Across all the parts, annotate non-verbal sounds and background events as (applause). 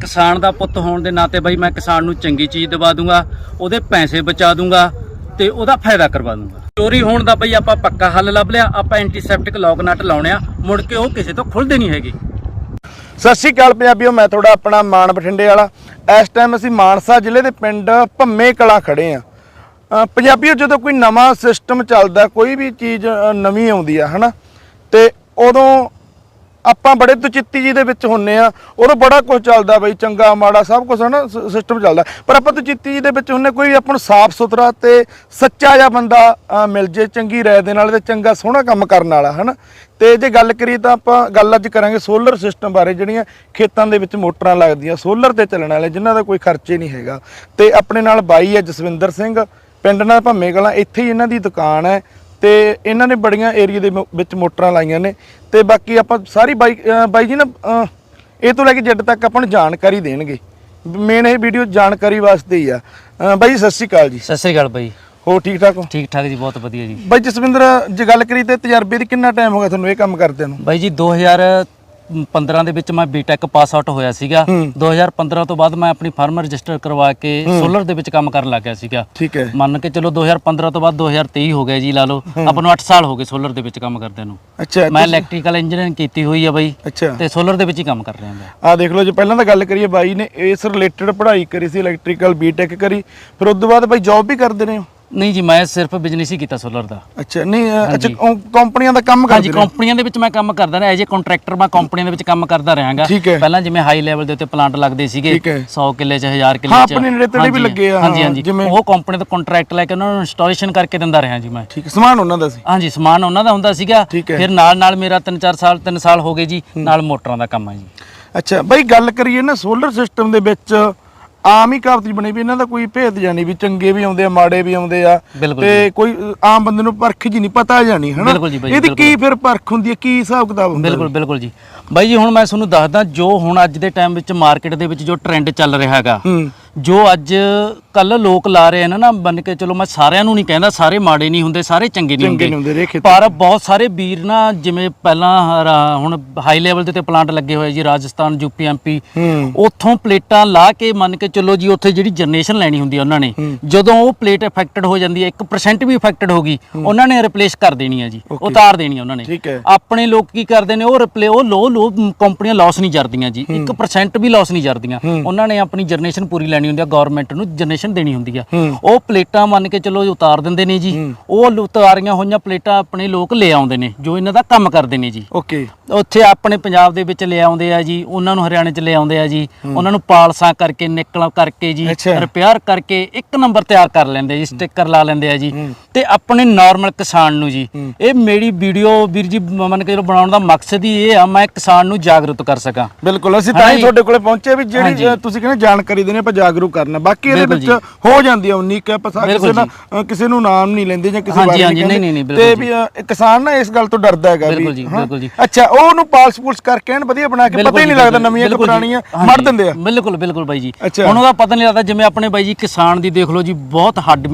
ਕਿਸਾਨ ਦਾ ਪੁੱਤ ਹੋਣ ਦੇ ਨਾਤੇ ਬਾਈ ਮੈਂ ਕਿਸਾਨ ਨੂੰ ਚੰਗੀ ਚੀਜ਼ ਦਵਾ ਦੂੰਗਾ, ਉਹਦੇ ਪੈਸੇ ਬਚਾ ਦੂੰਗਾ ਤੇ ਉਹਦਾ ਫਾਇਦਾ ਕਰਵਾ ਦੂੰਗਾ। ਚੋਰੀ ਹੋਣ ਦਾ ਬਈ ਆਪਾਂ ਪੱਕਾ ਹੱਲ ਲੱਭ ਲਿਆ, ਆਪਾਂ ਐਂਟੀਸੈਪਟਿਕ ਲੌਕ ਨਟ ਲਾਉਣੇ ਆ, ਮੁੜ ਕੇ ਉਹ ਕਿਸੇ ਤੋਂ ਖੁੱਲਦੇ ਨਹੀਂ ਹੈਗੇ। ਸਤਿ ਸ਼੍ਰੀ ਅਕਾਲ ਪੰਜਾਬੀਓ, ਮੈਂ ਤੁਹਾਡਾ ਆਪਣਾ ਮਾਨ ਬਠਿੰਡੇ ਵਾਲਾ। ਇਸ ਟਾਈਮ ਅਸੀਂ ਮਾਨਸਾ ਜ਼ਿਲ੍ਹੇ ਦੇ ਪਿੰਡ ਭੰਮੇ ਕਲਾਂ ਖੜੇ ਆ। ਪੰਜਾਬੀਓ, ਜਦੋਂ ਕੋਈ ਨਵਾਂ ਸਿਸਟਮ ਚੱਲਦਾ, ਕੋਈ ਵੀ ਚੀਜ਼ ਨਵੀਂ ਆਉਂਦੀ ਆ, ਹਨਾ, ਤੇ ਉਦੋਂ ਆਪਾਂ ਬੜੇ ਤੁਚਿੱਤੀ ਜੀ ਦੇ ਵਿੱਚ ਹੁੰਨੇ ਆ, ਉਦੋਂ ਬੜਾ ਕੁਝ ਚੱਲਦਾ ਬਈ, ਚੰਗਾ, ਮਾੜਾ, ਸਭ ਕੁਝ ਹਨਾ ਸਿਸਟਮ ਚੱਲਦਾ। ਪਰ ਆਪਾਂ ਤੁਚਿੱਤੀ ਜੀ ਦੇ ਵਿੱਚ ਹੁੰਨੇ ਕੋਈ ਆਪਾਂ ਨੂੰ ਸਾਫ਼ ਸੁਥਰਾ ਤੇ ਸੱਚਾ ਜਿਹਾ ਬੰਦਾ ਮਿਲ ਜੇ, ਚੰਗੀ ਰਾਏ ਦੇ ਨਾਲ ਤੇ ਚੰਗਾ, ਸੋਹਣਾ ਕੰਮ ਕਰਨ ਵਾਲਾ, ਹਨਾ। ਤੇ ਜੇ ਗੱਲ ਕਰੀਏ ਤਾਂ ਆਪਾਂ ਗੱਲ ਅੱਜ ਕਰਾਂਗੇ ਸੋਲਰ ਸਿਸਟਮ ਬਾਰੇ, ਜਿਹੜੀਆਂ ਖੇਤਾਂ ਦੇ ਵਿੱਚ ਮੋਟਰਾਂ ਲੱਗਦੀਆਂ ਸੋਲਰ ਤੇ ਚੱਲਣ ਵਾਲੇ, ਜਿਨ੍ਹਾਂ ਦਾ ਕੋਈ ਖਰਚੇ ਨਹੀਂ ਹੈਗਾ। ਤੇ ਆਪਣੇ ਨਾਲ ਬਾਈ ਹੈ ਜਸਵਿੰਦਰ ਸਿੰਘ, ਪਿੰਡ ਨਾਲ ਭੰਮੇ ਕਲਾਂ ਇੱਥੇ ਹੀ ਇਹਨਾਂ ਦੀ ਦੁਕਾਨ ਹੈ। ਤੇ ਇਹਨਾਂ ਨੇ ਬੜੀਆਂ ਏਰੀਆ ਦੇ ਵਿੱਚ ਮੋਟਰਾਂ ਲਾਈਆਂ ਨੇ ਤੇ ਬਾਕੀ ਆਪਾਂ ਸਾਰੀ ਬਾਈ ਬਾਈ ਜੀ ਨਾ ਇਹ ਤੋਂ ਲੈ ਕੇ ਜੱਟ ਤੱਕ ਆਪਾਂ ਨੂੰ ਜਾਣਕਾਰੀ ਦੇਣਗੇ। ਮੇਨ ਇਹ ਵੀਡੀਓ ਜਾਣਕਾਰੀ ਵਾਸਤੇ ਹੀ ਆ। ਬਾਈ ਜੀ, ਸਤਿ ਸ਼੍ਰੀ ਅਕਾਲ ਜੀ। ਸਤਿ ਸ੍ਰੀ ਅਕਾਲ ਬਾਈ। ਹੋ ਠੀਕ ਠਾਕ ਹੋ? ਠੀਕ ਠਾਕ ਜੀ ਬਹੁਤ ਵਧੀਆ ਜੀ। ਬਾਈ ਜਸਵਿੰਦਰ ਜੇ ਗੱਲ ਕਰੀ ਤੇ ਤਜਰਬੇ ਦੀ ਕਿੰਨਾ ਟਾਈਮ ਹੋ ਗਿਆ ਤੁਹਾਨੂੰ ਇਹ ਕੰਮ ਕਰਦਿਆਂ ਨੂੰ? ਬਾਈ ਜੀ 2015 ਦੇ ਵਿੱਚ ਮੈਂ ਬੀਟੈਕ ਪਾਸ ਆਊਟ ਹੋਇਆ ਸੀਗਾ। ਹੂੰ। 2015 ਤੋਂ ਬਾਅਦ ਮੈਂ ਆਪਣੀ ਫਰਮ ਰਜਿਸਟਰ ਕਰਵਾ ਕੇ ਸੋਲਰ ਦੇ ਵਿੱਚ ਕੰਮ ਕਰਨ ਲੱਗ ਗਿਆ ਸੀਗਾ। ਠੀਕ ਹੈ। ਮੰਨ ਕੇ ਚਲੋ 2015 ਤੋਂ ਬਾਅਦ 2023 ਹੋ ਗਿਆ ਜੀ ਲਾ ਲਓ। ਆਪਾਂ ਨੂੰ 8 ਸਾਲ ਹੋ ਗਏ ਸੋਲਰ ਦੇ ਵਿੱਚ ਕੰਮ ਕਰਦੇ ਨੂੰ। ਅੱਛਾ ਮੈਂ ਇਲੈਕਟ੍ਰੀਕਲ ਇੰਜੀਨੀਅਰਿੰਗ ਕੀਤੀ ਹੋਈ ਆ ਬਾਈ। ਤੇ ਸੋਲਰ ਦੇ ਵਿੱਚ ਹੀ ਕੰਮ ਕਰ ਰਿਹਾ ਮੈਂ। ਆ ਦੇਖ ਲਓ ਜੇ ਪਹਿਲਾਂ ਤਾਂ ਗੱਲ ਕਰੀਏ ਬਾਈ ਨੇ ਇਸ ਰਿਲੇਟਡ ਪੜ੍ਹਾਈ ਕਰੀ ਸੀ ਇਲੈਕਟ੍ਰੀਕਲ ਬੀਟੈਕ ਕਰੀ। ਫਿਰ ਉਸ ਤੋਂ ਬਾਅਦ ਬਾਈ ਜੌਬ ਵੀ ਕਰਦੇ ਨੇ? ਨਹੀਂ ਜੀ ਮੈਂ ਸਿਰਫ ਬਿਜ਼ਨਸ ਹੀ ਕੀਤਾ ਸੋਲਰ ਦਾ। ਅੱਛਾ ਨਹੀਂ ਅੱਛਾ ਹਾਂਜੀ। ਕੰ- ਕੰਪਨੀਆਂ ਦਾ ਕੰਮ ਹਾਂਜੀ ਕਰਦੇ ਨੇ? ਕੰਪਨੀਆਂ ਦੇ ਵਿੱਚ ਮੈਂ ਕੰਮ ਕਰਦਾ ਰਿਹਾ ਐਜ ਕੰਟਰੈਕਟਰ ਮੈਂ ਕੰਪਨੀਆਂ ਦੇ ਵਿੱਚ ਕੰਮ ਕਰਦਾ ਰਹਾਂਗਾ। ਠੀਕ ਹੈ। ਪਹਿਲਾਂ ਜਿਵੇਂ ਹਾਈ ਲੈਵਲ ਦੇ ਉੱਤੇ ਪਲਾਂਟ ਲੱਗਦੇ ਸੀਗੇ ਠੀਕ ਹੈ। 100 ਕਿੱਲੇ ਚ 1000 ਕਿੱਲੇ ਹਾਂ, ਚ। ਆਪਣੇ ਨੇੜੇ ਤੇੜੇ ਵੀ ਹਾਂਜੀ, ਲੱਗੇ ਆ, ਹਾਂਜੀ ਹਾਂ, ਹਾਂਜੀ ਜਿਵੇਂ- ਉਹ ਕੰਪਨੀ ਤੋਂ ਕੰਟਰੈਕਟ ਲੈ ਕੇ ਉਹਨਾਂ ਨੂੰ ਇੰਸਟਾਲੇਸ਼ਨ ਕਰਕੇ ਦਿੰਦਾ ਰਿਹਾ ਜੀ ਮੈਂ। ਠੀਕ ਹੈ, ਸਮਾਨ ਉਹਨਾਂ ਦਾ ਸੀ? ਹਾਂਜੀ ਸਮਾਨ ਉਹਨਾਂ ਦਾ ਹੁੰਦਾ ਸੀਗਾ। ਠੀਕ ਹੈ। ਫਿਰ ਨਾਲ ਨਾਲ ਮੇਰਾ 3-4 ਸਾਲ 3 ਸਾਲ ਹੋ ਗਏ ਜੀ ਨਾਲ ਮੋਟਰਾਂ ਦਾ ਕੰਮ ਹੈ ਜੀ। ਅੱਛਾ ਬਾਈ ਗੱਲ ਕਰੀਏ ਨਾ ਸੋਲਰ ਸਿਸਟਮ ਦੇ ਵਿੱਚ ਆਮ ਹੀ ਕਾਬਤ ਬਣੀ ਵੀ ਇਹਨਾਂ ਦਾ ਕੋਈ ਭੇਦ ਜਾਣੀ ਵੀ ਚੰਗੇ ਵੀ ਆਉਂਦੇ ਆ ਮਾੜੇ ਵੀ ਆਉਂਦੇ ਆ। ਬਿਲਕੁਲ ਤੇ ਕੋਈ ਆਮ ਬੰਦੇ ਨੂੰ ਪਰਖ ਜੀ ਨਹੀਂ ਪਤਾ ਜਾਣੀ ਹਨਾ? ਬਿਲਕੁਲ ਜੀ ਬਾਈ, ਇਹਦੀ ਕੀ ਫਿਰ ਪਰਖ ਹੁੰਦੀ ਹੈ? ਕੀ ਹਿਸਾਬ ਕਿਤਾਬ ਹੁੰਦਾ ਬਿਲਕੁਲ ਬਿਲਕੁਲ ਜੀ। ਬਾਈ ਜੀ ਹੁਣ ਮੈਂ ਤੁਹਾਨੂੰ ਦੱਸਦਾ ਜੋ ਹੁਣ ਅੱਜ ਦੇ ਟਾਈਮ ਵਿੱਚ ਮਾਰਕੀਟ ਦੇ ਵਿੱਚ ਜੋ ਟ੍ਰੈਂਡ ਚੱਲ ਰਿਹਾ ਹੈਗਾ ਹੂੰ। ਜੋ ਅੱਜ ਕੱਲ ਲੋਕ ਲਾ ਰਹੇ ਹਨ ਨਾ ਬਣ ਕੇ ਚਲੋ ਮੈਂ ਸਾਰਿਆਂ ਨੂੰ ਨਹੀਂ ਕਹਿੰਦਾ ਸਾਰੇ ਮਾੜੇ ਨਹੀਂ ਹੁੰਦੇ ਸਾਰੇ ਚੰਗੇ ਨਹੀਂ ਚੰਗੇ ਹੁੰਦੇ। ਨਹੀਂ ਹੁੰਦੇ ਰੇ ਖੇਤ ਪਰ ਬਹੁਤ ਸਾਰੇ ਵੀਰ ਨਾ ਜਿਵੇਂ ਪਹਿਲਾਂ ਹਰਾ- ਹੁਣ ਹਾਈ ਲੈਵਲ ਦੇ ਤੇ ਪਲਾਂਟ ਲੱਗੇ ਹੋਏ ਜੀ ਰਾਜਸਥਾਨ ਯੂਪੀ ਐਮਪੀ ਹੂੰ। ਉੱਥੋਂ ਪਲੇਟਾਂ ਲਾ ਕੇ ਮੰਨ ਕੇ ਚੱਲੋ ਜੀ ਉੱਥੇ ਜਿਹੜੀ ਜਨਰੇਸ਼ਨ ਲੈਣੀ ਹੁੰਦੀ ਆ ਉਹਨਾਂ ਨੇ ਜਦੋਂ ਉਹ ਪਲੇਟ ਇਫੈਕਟਡ ਹੋ ਜਾਂਦੀ ਹੈ 1% ਵੀ ਇਫੈਕਟਡ ਹੋ ਗਈ ਉਹਨਾਂ ਨੇ ਰਿਪਲੇਸ ਕਰ ਦੇਣੀ ਹੈ ਜੀ ਉਤਾਰ ਦੇਣੀ ਆ ਉਹਨਾਂ ਨੇ। ਠੀਕ ਹੈ। ਆਪਣੇ ਲੋਕ ਕੀ ਕਰਦੇ ਨੇ ਉਹ ਰਿਪਲੇ ਉਹ ਲੋ ਲੋ ਕੰਪਨੀਆਂ ਲਾਸ ਨਹੀਂ ਜਰਦੀਆਂ ਜੀ 1% ਵੀ ਲਾਸ ਨਹੀਂ ਜਰਦੀਆਂ। ਉਹਨਾਂ ਨੇ ਆਪਣੀ ਜਨਰੇਸ਼ਨ ਪੂਰੀ ਲੈਣੀ ਹੁੰਦੀ ਆ ਗਵਰਨਮੈਂਟ ਨੂੰ ਜਨਰੇਸ਼ਨ ਦੇਣੀ ਹੁੰਦੀ ਆ। ਉਹ ਪਲੇਟਾਂ ਮੰਨ ਕੇ ਚਲੋ ਉਤਾਰ ਦਿੰਦੇ ਨੇ ਜੀ। ਉਹ ਉਤਾਰੀਆਂ ਹੋਈਆਂ ਪਲੇਟਾਂ ਆਪਣੇ ਲੋਕ ਲੈ ਆਉਂਦੇ ਨੇ ਜੋ ਇਹਨਾਂ ਦਾ ਕੰਮ ਕਰਦੇ ਨੇ ਜੀ। ਓਕੇ। ਉੱਥੇ ਆਪਣੇ ਪੰਜਾਬ ਦੇ ਵਿੱਚ ਲੈ ਆਉਂਦੇ ਆ ਜੀ ਉਹਨਾਂ ਨੂੰ ਹਰਿਆਣੇ 'ਚ ਲੈ ਆਉਂਦੇ ਆ ਜੀ। ਉਹਨਾਂ ਨੂੰ ਪਾਲਸਾਂ ਕਰਕੇ ਨਿਕਲ ਕਰਕੇ ਜੀ। ਰਿਪੇਅਰ ਕਰਕੇ ਇੱਕ ਨੰਬਰ ਤਿਆਰ ਕਰ ਲੈਂਦੇ ਜੀ ਸਟicker ਲਾ ਲੈਂਦੇ ਆ ਜੀ। ਤੇ ਆਪਣੇ ਨਾਰਮਲ ਕਿਸਾਨ ਨੂੰ ਜੀ। ਇਹ ਮੇਰੀ ਵੀਡੀਓ ਵੀਰ ਜੀ ਮੰਨ ਕੇ ਚਲੋ ਬਣਾਉਣ ਦਾ ਮਕਸਦ ਹੀ ਇਹ ਆ ਮੈਂ ਕਿਸਾਨ ਨੂੰ ਜਾਗਰੂਕ ਕਰ ਸਕਾਂ। ਬਿਲਕੁਲ ਅਸੀਂ ਤਾਂ ਹੀ। ਤੁਹਾਡੇ ਕੋਲੇ ਪਹੁੰਚੇ ਵੀ ਜਿਹੜੀ ਤੁਸੀਂ ਕਹਿੰਦੇ ਜਾਣਕਾਰੀ ਦੇਣੀ ਆਪਾਂ ਜਾਗਰੂਕ ਕਰਨਾ ਬਾਕੀ ਇਹਦੇ ਵਿੱਚ ਹੋ ਜਾਂਦੀ ਆ ਉਨੀ ਕਿ ਆਪਾਂ ਕਿਸੇ ਅ, ਕਿਸੇ ਨੂੰ ਨਾਮ ਨਹੀਂ ਲੈਂਦੇ ਜਾਂ ਕਿਸੇ ਬਾਰੇ। ਨਹੀਂ, ਨਹੀਂ, ਤੇ ਵੀ ਕਿਸਾਨ ਨਾ ਇਸ ਗੱਲ ਤੋਂ ਡਰਦਾ ਹੈਗਾ ਬਿਲਕੁਲ ਜੀ, ਹਾਂ। ਬਿਲਕੁਲ ਜੀ। ਅੱਛਾ ਉਹ ਉਹਨੂੰ ਪਾਲਸ ਪੁਲਸ ਕਰਕੇ ਐਨ ਵਧੀਆ ਬਣਾ ਕੇ ਪਤਾ ਹੀ ਨਹੀਂ ਲੱਗਦਾ ਨਵੀਆਂ ਕਿ। ਪੁਰਾਣੀਆਂ ਮੜ ਦਿੰਦੇ ਆ ਬਿਲਕੁਲ ਬਿਲਕੁਲ ਬਾਈ ਜੀ ਅੱਛਾ। ਹੁਣ ਉਹਦਾ ਪਤਾ ਨਹੀਂ ਲੱਗਦਾ ਜਿਵੇਂ ਆਪਣੇ ਬਾਈ ਜੀ ਕਿਸਾਨ ਦੀ ਦੇਖ ਲਓ ਜੀ ਬਹੁਤ ਹੱਡ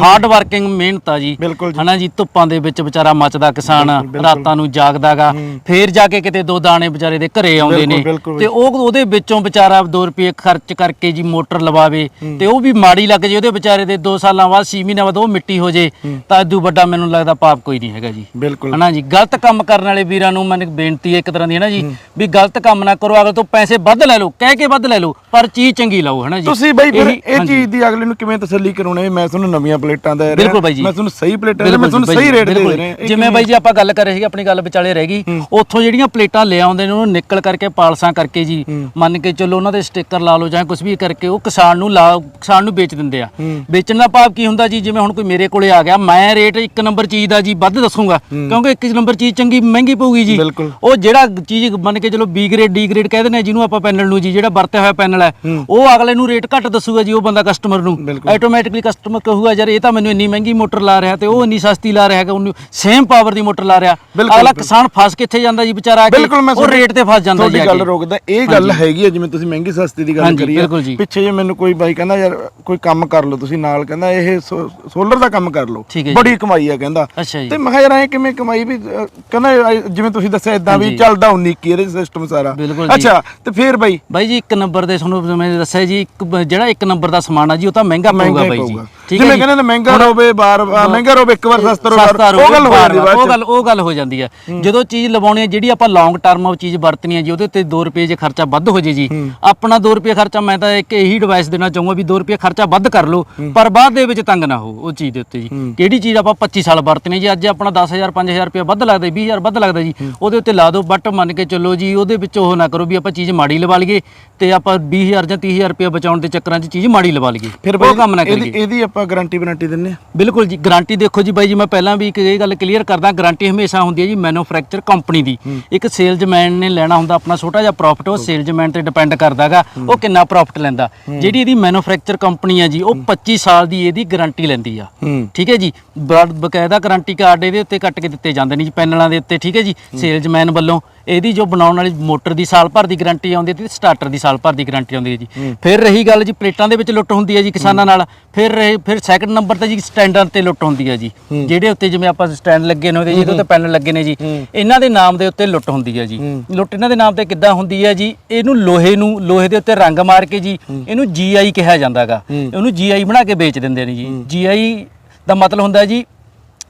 ਹਾਰਡ ਵਰਕਿੰਗ ਮਿਹਨਤ ਆ ਜੀ। ਬਿਲਕੁਲ ਜੀ। ਹਨਾ ਜੀ ਧੁੱਪਾਂ ਦੇ ਵਿੱਚ ਵਿਚਾਰਾ ਮੱਚਦਾ ਕਿਸਾਨ ਰਾਤਾਂ ਨੂੰ ਜਾਗਦਾਗਾ। ਫੇਰ ਜਾ ਕੇ ਕਿਤੇ ਦੋ ਦਾਣੇ ਵਿਚਾਰੇ ਦੇ ਘਰੇ ਆਉਂਦੇ ਬਿਲਕੁਲ, ਨੇ। ਬਿਲਕੁਲ ਤੇ ਉਹ ਉਹਦੇ ਵਿੱਚੋਂ ਵਿਚਾਰਾ 2 ਰੁਪਏ ਖਰਚ ਕਰਕੇ ਜੀ ਮੋਟਰ ਲਵਾਵੇ। ਤੇ ਉਹ ਵੀ ਮਾੜੀ ਲੱਗ ਜੇ ਉਹਦੇ ਵਿਚਾਰੇ ਦੇ 2 ਸਾਲਾਂ ਬਾਅਦ 6 ਮਹੀਨਿਆਂ ਬਾਅਦ ਉਹ ਮਿੱਟੀ ਹੋ ਜੇ ਤਾਂ ਇਦੋਂ ਵੱਡਾ ਮੈਨੂੰ ਲੱਗਦਾ ਪਾਪ ਕੋਈ ਨਹੀਂ ਹੈਗਾ ਜੀ। ਬਿਲਕੁਲ। ਹਨਾ ਜੀ ਗਲਤ ਕੰਮ ਕਰਨ ਵਾਲੇ ਵੀਰਾਂ ਨੂੰ ਮੈਨੂੰ ਬੇਨਤੀ ਹੈ ਇੱਕ ਤਰ੍ਹਾਂ ਦੀ ਹੈ ਨਾ ਜੀ ਵੀ ਗਲਤ ਕੰਮ ਨਾ ਕਰੋ ਅਗਰ ਤੋਂ ਪੈਸੇ ਵੱਧ ਲੈ ਲਓ ਕਹਿ ਕੇ ਵੱਧ ਲੈ ਲਓ ਪਰ ਚੀਜ਼ ਚੰਗੀ ਲਾਓ ਹਨਾ ਜੀ। ਤੁਸੀਂ ਬਈ ਫਿਰ ਇਹੀ- ਇਹ ਹਾਂਜੀ। ਚੀਜ਼ ਦੀ ਅਗਲੇ ਨੂੰ ਕਿਵੇਂ ਤਸੱਲੀ ਕਰਾਉਣੇ ਮੈਂ ਤੁਹਾਨੂੰ ਨਵੀਆਂ ਪਲੇਟਾਂ ਦੇ ਰਿਹਾ। ਬਿਲਕੁਲ ਬਾਈ ਜੀ। ਮੈਂ ਤੁਹਾਨੂੰ ਸਹੀ ਪਲੇਟਾਂ ਦੇ ਮੈਂ ਤੁਹਾਨੂੰ ਸਹੀ ਰੇਟ ਦੇ। ਰਿਹਾ। ਇਹ ਜਿਵੇਂ ਬਾਈ ਜੀ ਆਪਾਂ ਗੱਲ ਕਰ ਰਹੇ ਸੀ ਆਪਣੀ ਗੱਲ ਵਿਚਾਲੇ ਰਹਿ ਗਈ ਉੱਥੋਂ ਜਿਹੜੀਆਂ ਪਲੇਟਾਂ ਲੈ ਆਉਂਦੇ ਨੇ ਉਹਨੂੰ ਨਿਕਲ ਕਰਕੇ ਪਾਲਸਾਂ ਕਰਕੇ ਜੀ ਮੰਨ ਕੇ ਚੱਲੋ ਉਹਨਾਂ ਦੇ ਸਟicker ਲਾ ਲਓ ਜਾਂ ਕੁਝ ਵੀ ਕਰਕੇ ਉਹ ਕਿਸਾਨ ਨੂੰ ਲਾ ਕਿਸਾਨ ਨੂੰ ਵੇਚ ਦਿੰਦੇ ਆ। ਵੇਚਣ ਦਾ ਭਾਵ ਕੀ ਹੁੰਦਾ ਜੀ? ਜਿਵੇਂ ਹੁਣ ਕੋਈ ਮੇਰੇ ਕੋਲੇ ਆ ਗਿਆ ਮੈਂ ਰੇਟ ਇੱਕ ਨੰਬਰ ਚੀਜ਼ ਦਾ ਜੀ ਵੱਧ ਦੱਸੂਗਾ ਕਿਉਂਕਿ ਇੱਕ ਨੰਬਰ ਚੀਜ਼ ਚੰਗੀ ਮਹਿੰਗੀ ਪਊਗੀ ਜੀ। ਬਿਲਕੁਲ। ਉਹ ਜਿਹੜਾ ਚੀਜ਼ ਮੰਨ ਕੇ ਚਲੋ B ਗ੍ਰੇਡ D ਗ੍ਰੇਡ ਕਹਿੰਦੇ ਨੇ ਜਿਹਨੂੰ ਆਪਾਂ ਪੈਨਲ ਨੂੰ ਜੀ ਜਿਹੜਾ ਵਰਤਿਆ ਹੋਇਆ ਪੈਨਲ ਹੈ ਉਹ ਅਗਲੇ ਨੂੰ ਰੇਟ ਘੱਟ ਦੱਸੂਗਾ ਜੀ ਉਹ ਬੰਦਾ ਕਸਟਮਰ ਨੂੰ। ਬਿਲਕੁਲ। ਆਟੋਮੈਟਿਕਲੀ ਕਸਟਮਰ ਕਹੂਗਾ ਯਾਰ ਇਹ ਤਾਂ ਮੈਨੂੰ ਇੰਨੀ ਮਹਿੰਗੀ ਮੋਟਰ ਲਾ ਰਿਹਾ ਤੇ ਉਹ ਇੰਨੀ ਸਸਤੀ ਲਾ ਰਿਹਾ ਹੈਗਾ ਉਹਨੂੰ ਸੇਮ ਪਾਵਰ ਦੀ ਮੋਟਰ ਲਾ ਰਿਹਾ ਅਗਲਾ। ਕਿਸਾਨ ਫਸ ਕਿੱਥੇ ਜਾਂਦਾ ਜੀ ਵਿਚਾਰਾ ਕੇ ਉਹ ਰੇਟ ਤੇ ਫਸ ਜਾਂਦਾ ਜੀ ਤੁਹਾਡੀ ਗੱਲ। ਰੋਕਦਾ ਇਹ ਗੱਲ ਹੈਗੀ ਹੈ ਜਿਵੇਂ ਤੁਸੀਂ ਮਹਿੰਗੀ ਸਸਤੀ ਦੀ ਗੱਲ ਕਰੀ ਹੈ। ਪਿੱਛੇ ਜੇ ਮੈਨੂੰ ਕੋਈ ਬਾਈ ਕਹਿੰਦਾ ਯਾਰ ਕੋਈ ਕੰਮ ਕਰ ਲਓ ਤੁਸੀਂ ਨਾਲ ਕਹਿੰਦਾ ਇਹ ਸੋਲਰ ਦਾ ਕੰਮ ਕਰ ਲਓ। ਬੜੀ ਕਮਾਈ ਆ ਕਹਿੰਦਾ ਤੇ ਮੈਂ ਕਿਹਾ ਯਾਰ ਐ ਕਿਵੇਂ ਕਮਾਈ ਵੀ ਕਹਿੰਦਾ ਜਿਵੇਂ ਤੁਸੀਂ ਦੱਸਿਆ ਇਦਾਂ ਵੀ। ਚੱਲਦਾ 19 ਕੀ ਇਹਦੇ ਸਿਸਟਮ ਸਾਰਾ। ਅੱਛਾ ਤੇ ਫੇਰ ਬਾਈ ਬਾਈ ਜੀ ਇੱਕ ਨੰਬਰ ਦੇ ਤੁਹਾਨੂੰ ਮੈਂ ਦੱਸਿਆ ਜੀ ਜਿਹੜਾ ਇੱਕ ਨੰਬਰ ਦਾ ਸਮਾਨ ਆ ਜੀ ਉਹ ਤਾਂ ਮਹਿੰਗਾ ਪਊਗਾ ਬਾਈ ਜੀ ਠੀਕ ਹੈ ਜਿਵੇਂ ਕਹਿੰਦੇ ਮਹਿੰਗਾ ਰੋਵੇ ਬਾਰ ਅਹ, ਮਹਿੰਗਾ ਰੋਵੇ ਇੱਕ ਵਾਰ ਸਸਤਾ ਰੋਵੇ। ਸਸਤਾ ਉਹ ਗੱਲ ਹੋ ਬਾਰ- ਜਾਂਦੀ ਬਾਅਦ ਉਹ ਚ। ਗੱਲ ਉਹ ਗੱਲ ਹੋ ਜਾਂਦੀ ਹੈ। ਜਦੋਂ ਚੀਜ਼ ਲਵਾਉਣੀ ਹੈ ਜਿਹੜੀ ਆਪਾਂ ਲੌਂਗ ਟਰਮ ਉਹ ਚੀਜ਼ ਵਰਤਣੀ ਹੈ ਜੀ ਉਹਦੇ ਉੱਤੇ 2 ਰੁਪਏ ਜੇ ਖਰਚਾ ਵੱਧ ਹੋ ਜੇ ਜੀ ਆਪਣਾ 2 ਰੁਪਏ ਖਰਚਾ ਮੈਂ ਤਾਂ ਇੱਕ ਇਹੀ ਐਡਵਾਈਸ ਦੇਣਾ ਚਾਹੂੰਗਾ ਵੀ 2 ਰੁਪਏ ਖਰਚਾ ਵੱਧ ਕਰ ਲਓ ਪਰ ਬਾਅਦ ਦੇ ਵਿੱਚ ਤੰਗ ਨਾ ਹੋ ਉਹ ਚੀਜ਼ ਦੇ ਉੱਤੇ ਜੀ। ਕਿਹੜੀ ਚੀਜ਼ ਆਪਾਂ 25 ਸਾਲ ਵਰਤਣੀ ਜੀ ਅੱਜ ਆਪਣਾ 10000 5000 ਰੁਪਏ ਵੱਧ ਲੱਗਦਾ 20000 ਵੱਧ ਲੱਗਦਾ ਜੀ ਉਹਦੇ ਉੱਤੇ ਲਾ ਦਿਓ ਬਟ ਮੰਨ ਕੇ ਚੱਲੋ ਜੀ ਉਹਦੇ ਵਿੱਚ ਉਹ ਨਾ ਕਰੋ ਵੀ ਆਪਾਂ ਚੀਜ਼ ਮਾੜੀ ਲਵਾ ਲਈਏ ਤੇ ਆਪਾਂ 20000 ਜਾਂ 30000 ਰੁਪਏ ਬਚਾਉਣ ਦੇ ਚੱਕਰਾਂ 'ਚ ਚੀਜ਼ ਮਾੜੀ ਲਵਾ ਲਈਏ। ਫਿਰ ਉਹ ਕੰਮ ਨਾ ਕਰੀਏ। ਇਹਦੀ ਆਪਾਂ ਗਾਰੰਟੀ ਵਾਰੰਟੀ ਦਿੰਨੇ ਆ? ਬਿਲਕੁਲ ਜੀ ਗਾਰੰਟੀ ਦੇਖੋ ਜੀ ਬਾਈ ਜੀ ਮੈਂ ਪਹਿਲਾਂ ਵੀ ਇੱਕ ਇਹ ਗੱਲ ਕਲੀਅਰ ਕਰਦਾ ਗਾਰੰਟੀ ਹਮੇਸ਼ਾ ਹੁੰਦੀ ਹੈ ਜੀ ਮੈਨੂਫੈਕਚਰ ਕੰਪਨੀ ਦੀ। ਇੱਕ ਸੇਲਜ਼ਮੈਨ ਨੇ ਲੈਣਾ ਹੁੰਦਾ ਆਪਣਾ ਛੋਟਾ ਜਿਹਾ ਪ੍ਰੋਫਿਟ ਉਹ ਸੇਲਜ਼ਮੈਨ ਤੇ ਡਿਪੈਂਡ ਕਰਦਾਗਾ ਉਹ ਕਿੰਨਾ ਪ੍ਰੋਫਿਟ ਲੈਂਦਾ। ਜਿਹੜੀ ਇਹਦੀ ਮੈਨੂਫੈਕਚਰ ਕੰਪਨੀ ਹੈ ਜੀ ਉਹ 25 ਸਾਲ ਦੀ ਇਹਦੀ ਗਾਰੰਟੀ ਲੈਂਦੀ ਆ। ਠੀਕ ਹੈ ਜੀ ਬਕਾਇਦਾ ਗਾਰੰਟੀ ਕਾਰਡ ਇਹਦੇ ਉੱਤੇ ਕੱਟ ਕੇ ਦਿੱਤੇ ਜਾਂਦੇ ਨੇ ਜੀ ਪੈਨਲਾਂ ਦੇ ਉੱਤੇ ਠੀਕ ਹੈ ਜੀ ਸੇਲਜ਼ਮੈਨ ਵੱਲੋਂ। ਇਹਦੀ ਜੋ ਬਣਾਉਣ ਵਾਲੀ ਮੋਟਰ ਦੀ ਸਾਲ ਭਰ ਦੀ ਗਾਰੰਟੀ ਆਉਂਦੀ ਹੈ ਤੇ ਸਟਾਰਟਰ ਦੀ ਸਾਲ ਭਰ ਦੀ ਗਾਰੰਟੀ ਆਉਂਦੀ ਹੈ ਜੀ। ਫਿਰ ਰਹੀ ਗੱਲ ਜੀ ਪਲੇਟਾਂ ਦੇ ਵਿੱਚ ਲੁੱਟ ਹੁੰਦੀ ਹੈ ਜੀ ਕਿਸਾਨਾਂ ਨਾਲ। ਫਿਰ ਫਿਰ ਸੈਕੰਡ ਨੰਬਰ ਤੇ ਜੀ ਸਟੈਂਡਾਂ ਤੇ ਲੁੱਟ ਹੁੰਦੀ ਹੈ ਜੀ। ਜਿਹੜੇ ਉੱਤੇ ਜਿਵੇਂ ਆਪਾਂ ਸਟੈਂਡ ਲੱਗੇ ਨੇ ਉਹਦੇ ਜਿਹਦੇ ਉੱਤੇ ਪੈਨਲ ਲੱਗੇ ਨੇ ਜੀ ਇਹਨਾਂ ਦੇ ਨਾਮ ਦੇ ਉੱਤੇ ਲੁੱਟ ਹੁੰਦੀ ਹੈ ਜੀ। ਲੁੱਟ ਇਹਨਾਂ ਦੇ ਨਾਮ ਤੇ ਕਿੱਦਾਂ ਹੁੰਦੀ ਹੈ ਜੀ ਇਹਨੂੰ ਲੋਹੇ ਨੂੰ ਲੋਹੇ ਦੇ ਉੱਤੇ ਰੰਗ ਮਾਰ ਕੇ ਜੀ ਇਹਨੂੰ ਜੀਆਈ ਕਿਹਾ ਜਾਂਦਾਗਾ। ਉਹਨੂੰ ਜੀਆਈ ਬਣਾ ਕੇ ਵੇਚ ਦਿੰਦੇ ਨੇ ਜੀ। ਜੀਆਈ ਦਾ ਮਤਲਬ ਹੁੰਦਾ ਜੀ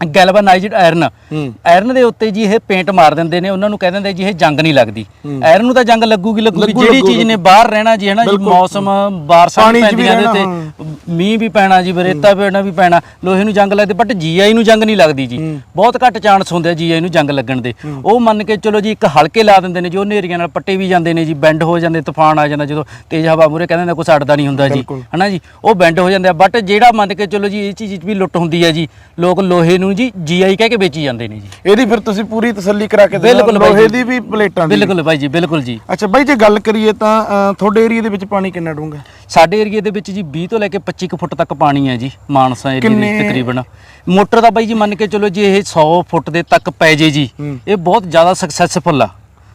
ਗੈਲਵਨਾਈਜ਼ਡ ਆਇਰਨ ਆਇਰਨ ਦੇ ਉੱਤੇ ਜੀ ਇਹ ਪੇਂਟ ਮਾਰ ਦਿੰਦੇ ਨੇ ਉਹਨਾਂ ਨੂੰ ਕਹਿ ਦਿੰਦੇ ਜੀ ਇਹ ਜੰਗ ਨਹੀਂ ਲੱਗਦੀ। ਆਇਰਨ ਨੂੰ ਤਾਂ ਜੰਗ ਲੱਗੂਗੀ ਲੱਗੂਗੀ ਜਿਹੜੀ ਚੀਜ਼ ਨੇ ਬਾਹਰ ਰਹਿਣਾ ਜੀ ਹੈ ਨਾ ਜੀ ਮੌਸਮ ਬਾਰਿਸ਼ਾਂ ਪੈਂਦੀਆਂ ਨੇ ਰਹਿਣਾ, ਤੇ ਮੀਂਹ ਵੀ ਪੈਣਾ ਜੀ ਰੇਤਾ ਪੈਣਾ ਵੀ ਪੈਣਾ ਲੋਹੇ ਨੂੰ ਜੰਗ ਲੱਗਦੀ ਬਟ ਜੀਆਈ ਨੂੰ ਜੰਗ ਨਹੀਂ ਲੱਗਦੀ ਜੀ। ਬਹੁਤ ਘੱਟ ਚਾਂਸ ਹੁੰਦੇ ਜੀਆਈ ਨੂੰ ਜੰਗ ਲੱਗਣ ਦੇ। ਉਹ ਮੰਨ ਕੇ ਚਲੋ ਜੀ ਇੱਕ ਹਲਕੇ ਲਾ ਦਿੰਦੇ ਨੇ ਜੋ ਹਨੇਰੀਆਂ ਨਾਲ ਪੱਟੇ ਵੀ ਜਾਂਦੇ ਨੇ ਜੀ ਬੈਂਡ ਹੋ ਜਾਂਦੇ ਤੂਫਾਨ ਆ ਜਾਂਦਾ ਜਦੋਂ ਤੇਜ਼ ਹਵਾ ਮੂਰੇ ਕਹਿੰਦੇ ਨੇ ਕੁਛ ਅੜਦਾ ਨਹੀਂ ਹੁੰਦਾ ਜੀ। ਹਨਾ ਜੀ? ਉਹ ਬੈਂਡ ਹੋ ਜਾਂਦੇ ਆ ਬਟ ਜਿਹੜਾ ਮੰਨ ਕੇ ਚਲੋ ਜੀ ਇਹ ਚੀਜ਼ ਵੀ ਲੁੱਟ ਹੁੰਦੀ ਹੈ ਜੀ ਲੋਕ ਲੋਹੇ ਨੂੰ ਜੀ ਜੀਆਈ ਕਹਿ ਕੇ ਵੇਚੀ ਜਾਂਦੇ ਨੇ ਜੀ। ਇਹਦੀ ਫਿਰ ਤੁਸੀਂ ਪੂਰੀ ਤਸੱਲੀ ਕਰਾ ਕੇ ਬਿਲਕੁਲ ਬਾਈ ਲੋਹੇ ਜੀ। ਦੀ ਵੀ ਪਲੇਟਾਂ ਦੀ ਬਿਲਕੁਲ ਬਾਈ ਜੀ ਬਿਲਕੁਲ ਜੀ। ਅੱਛਾ ਬਾਈ ਜੇ ਗੱਲ ਕਰੀਏ ਤਾਂ ਤੁਹਾਡੇ ਏਰੀਆ ਦੇ ਵਿੱਚ ਪਾਣੀ ਕਿੰਨਾ ਡੂੰਘਾ ਸਾਡੇ ਏਰੀਏ ਦੇ ਵਿੱਚ ਜੀ 20 ਤੋਂ ਲੈ ਕੇ 25 ਕੁ ਫੁੱਟ ਤੱਕ ਪਾਣੀ ਹੈ ਜੀ ਮਾਨਸਾ ਏਰੀਏ ਦੇ ਵਿੱਚ ਕਿੰਨੇ- ਤਕਰੀਬਨ। ਮੋਟਰ ਦਾ ਬਾਈ ਜੀ ਮੰਨ ਕੇ ਚਲੋ ਜੀ ਇਹ 100 ਫੁੱਟ ਦੇ ਤੱਕ ਪੈ ਜੇ ਜੀ। ਇਹ ਬਹੁਤ ਜ਼ਿਆਦਾ ਸਕਸੈਸਫੁਲ ਆ।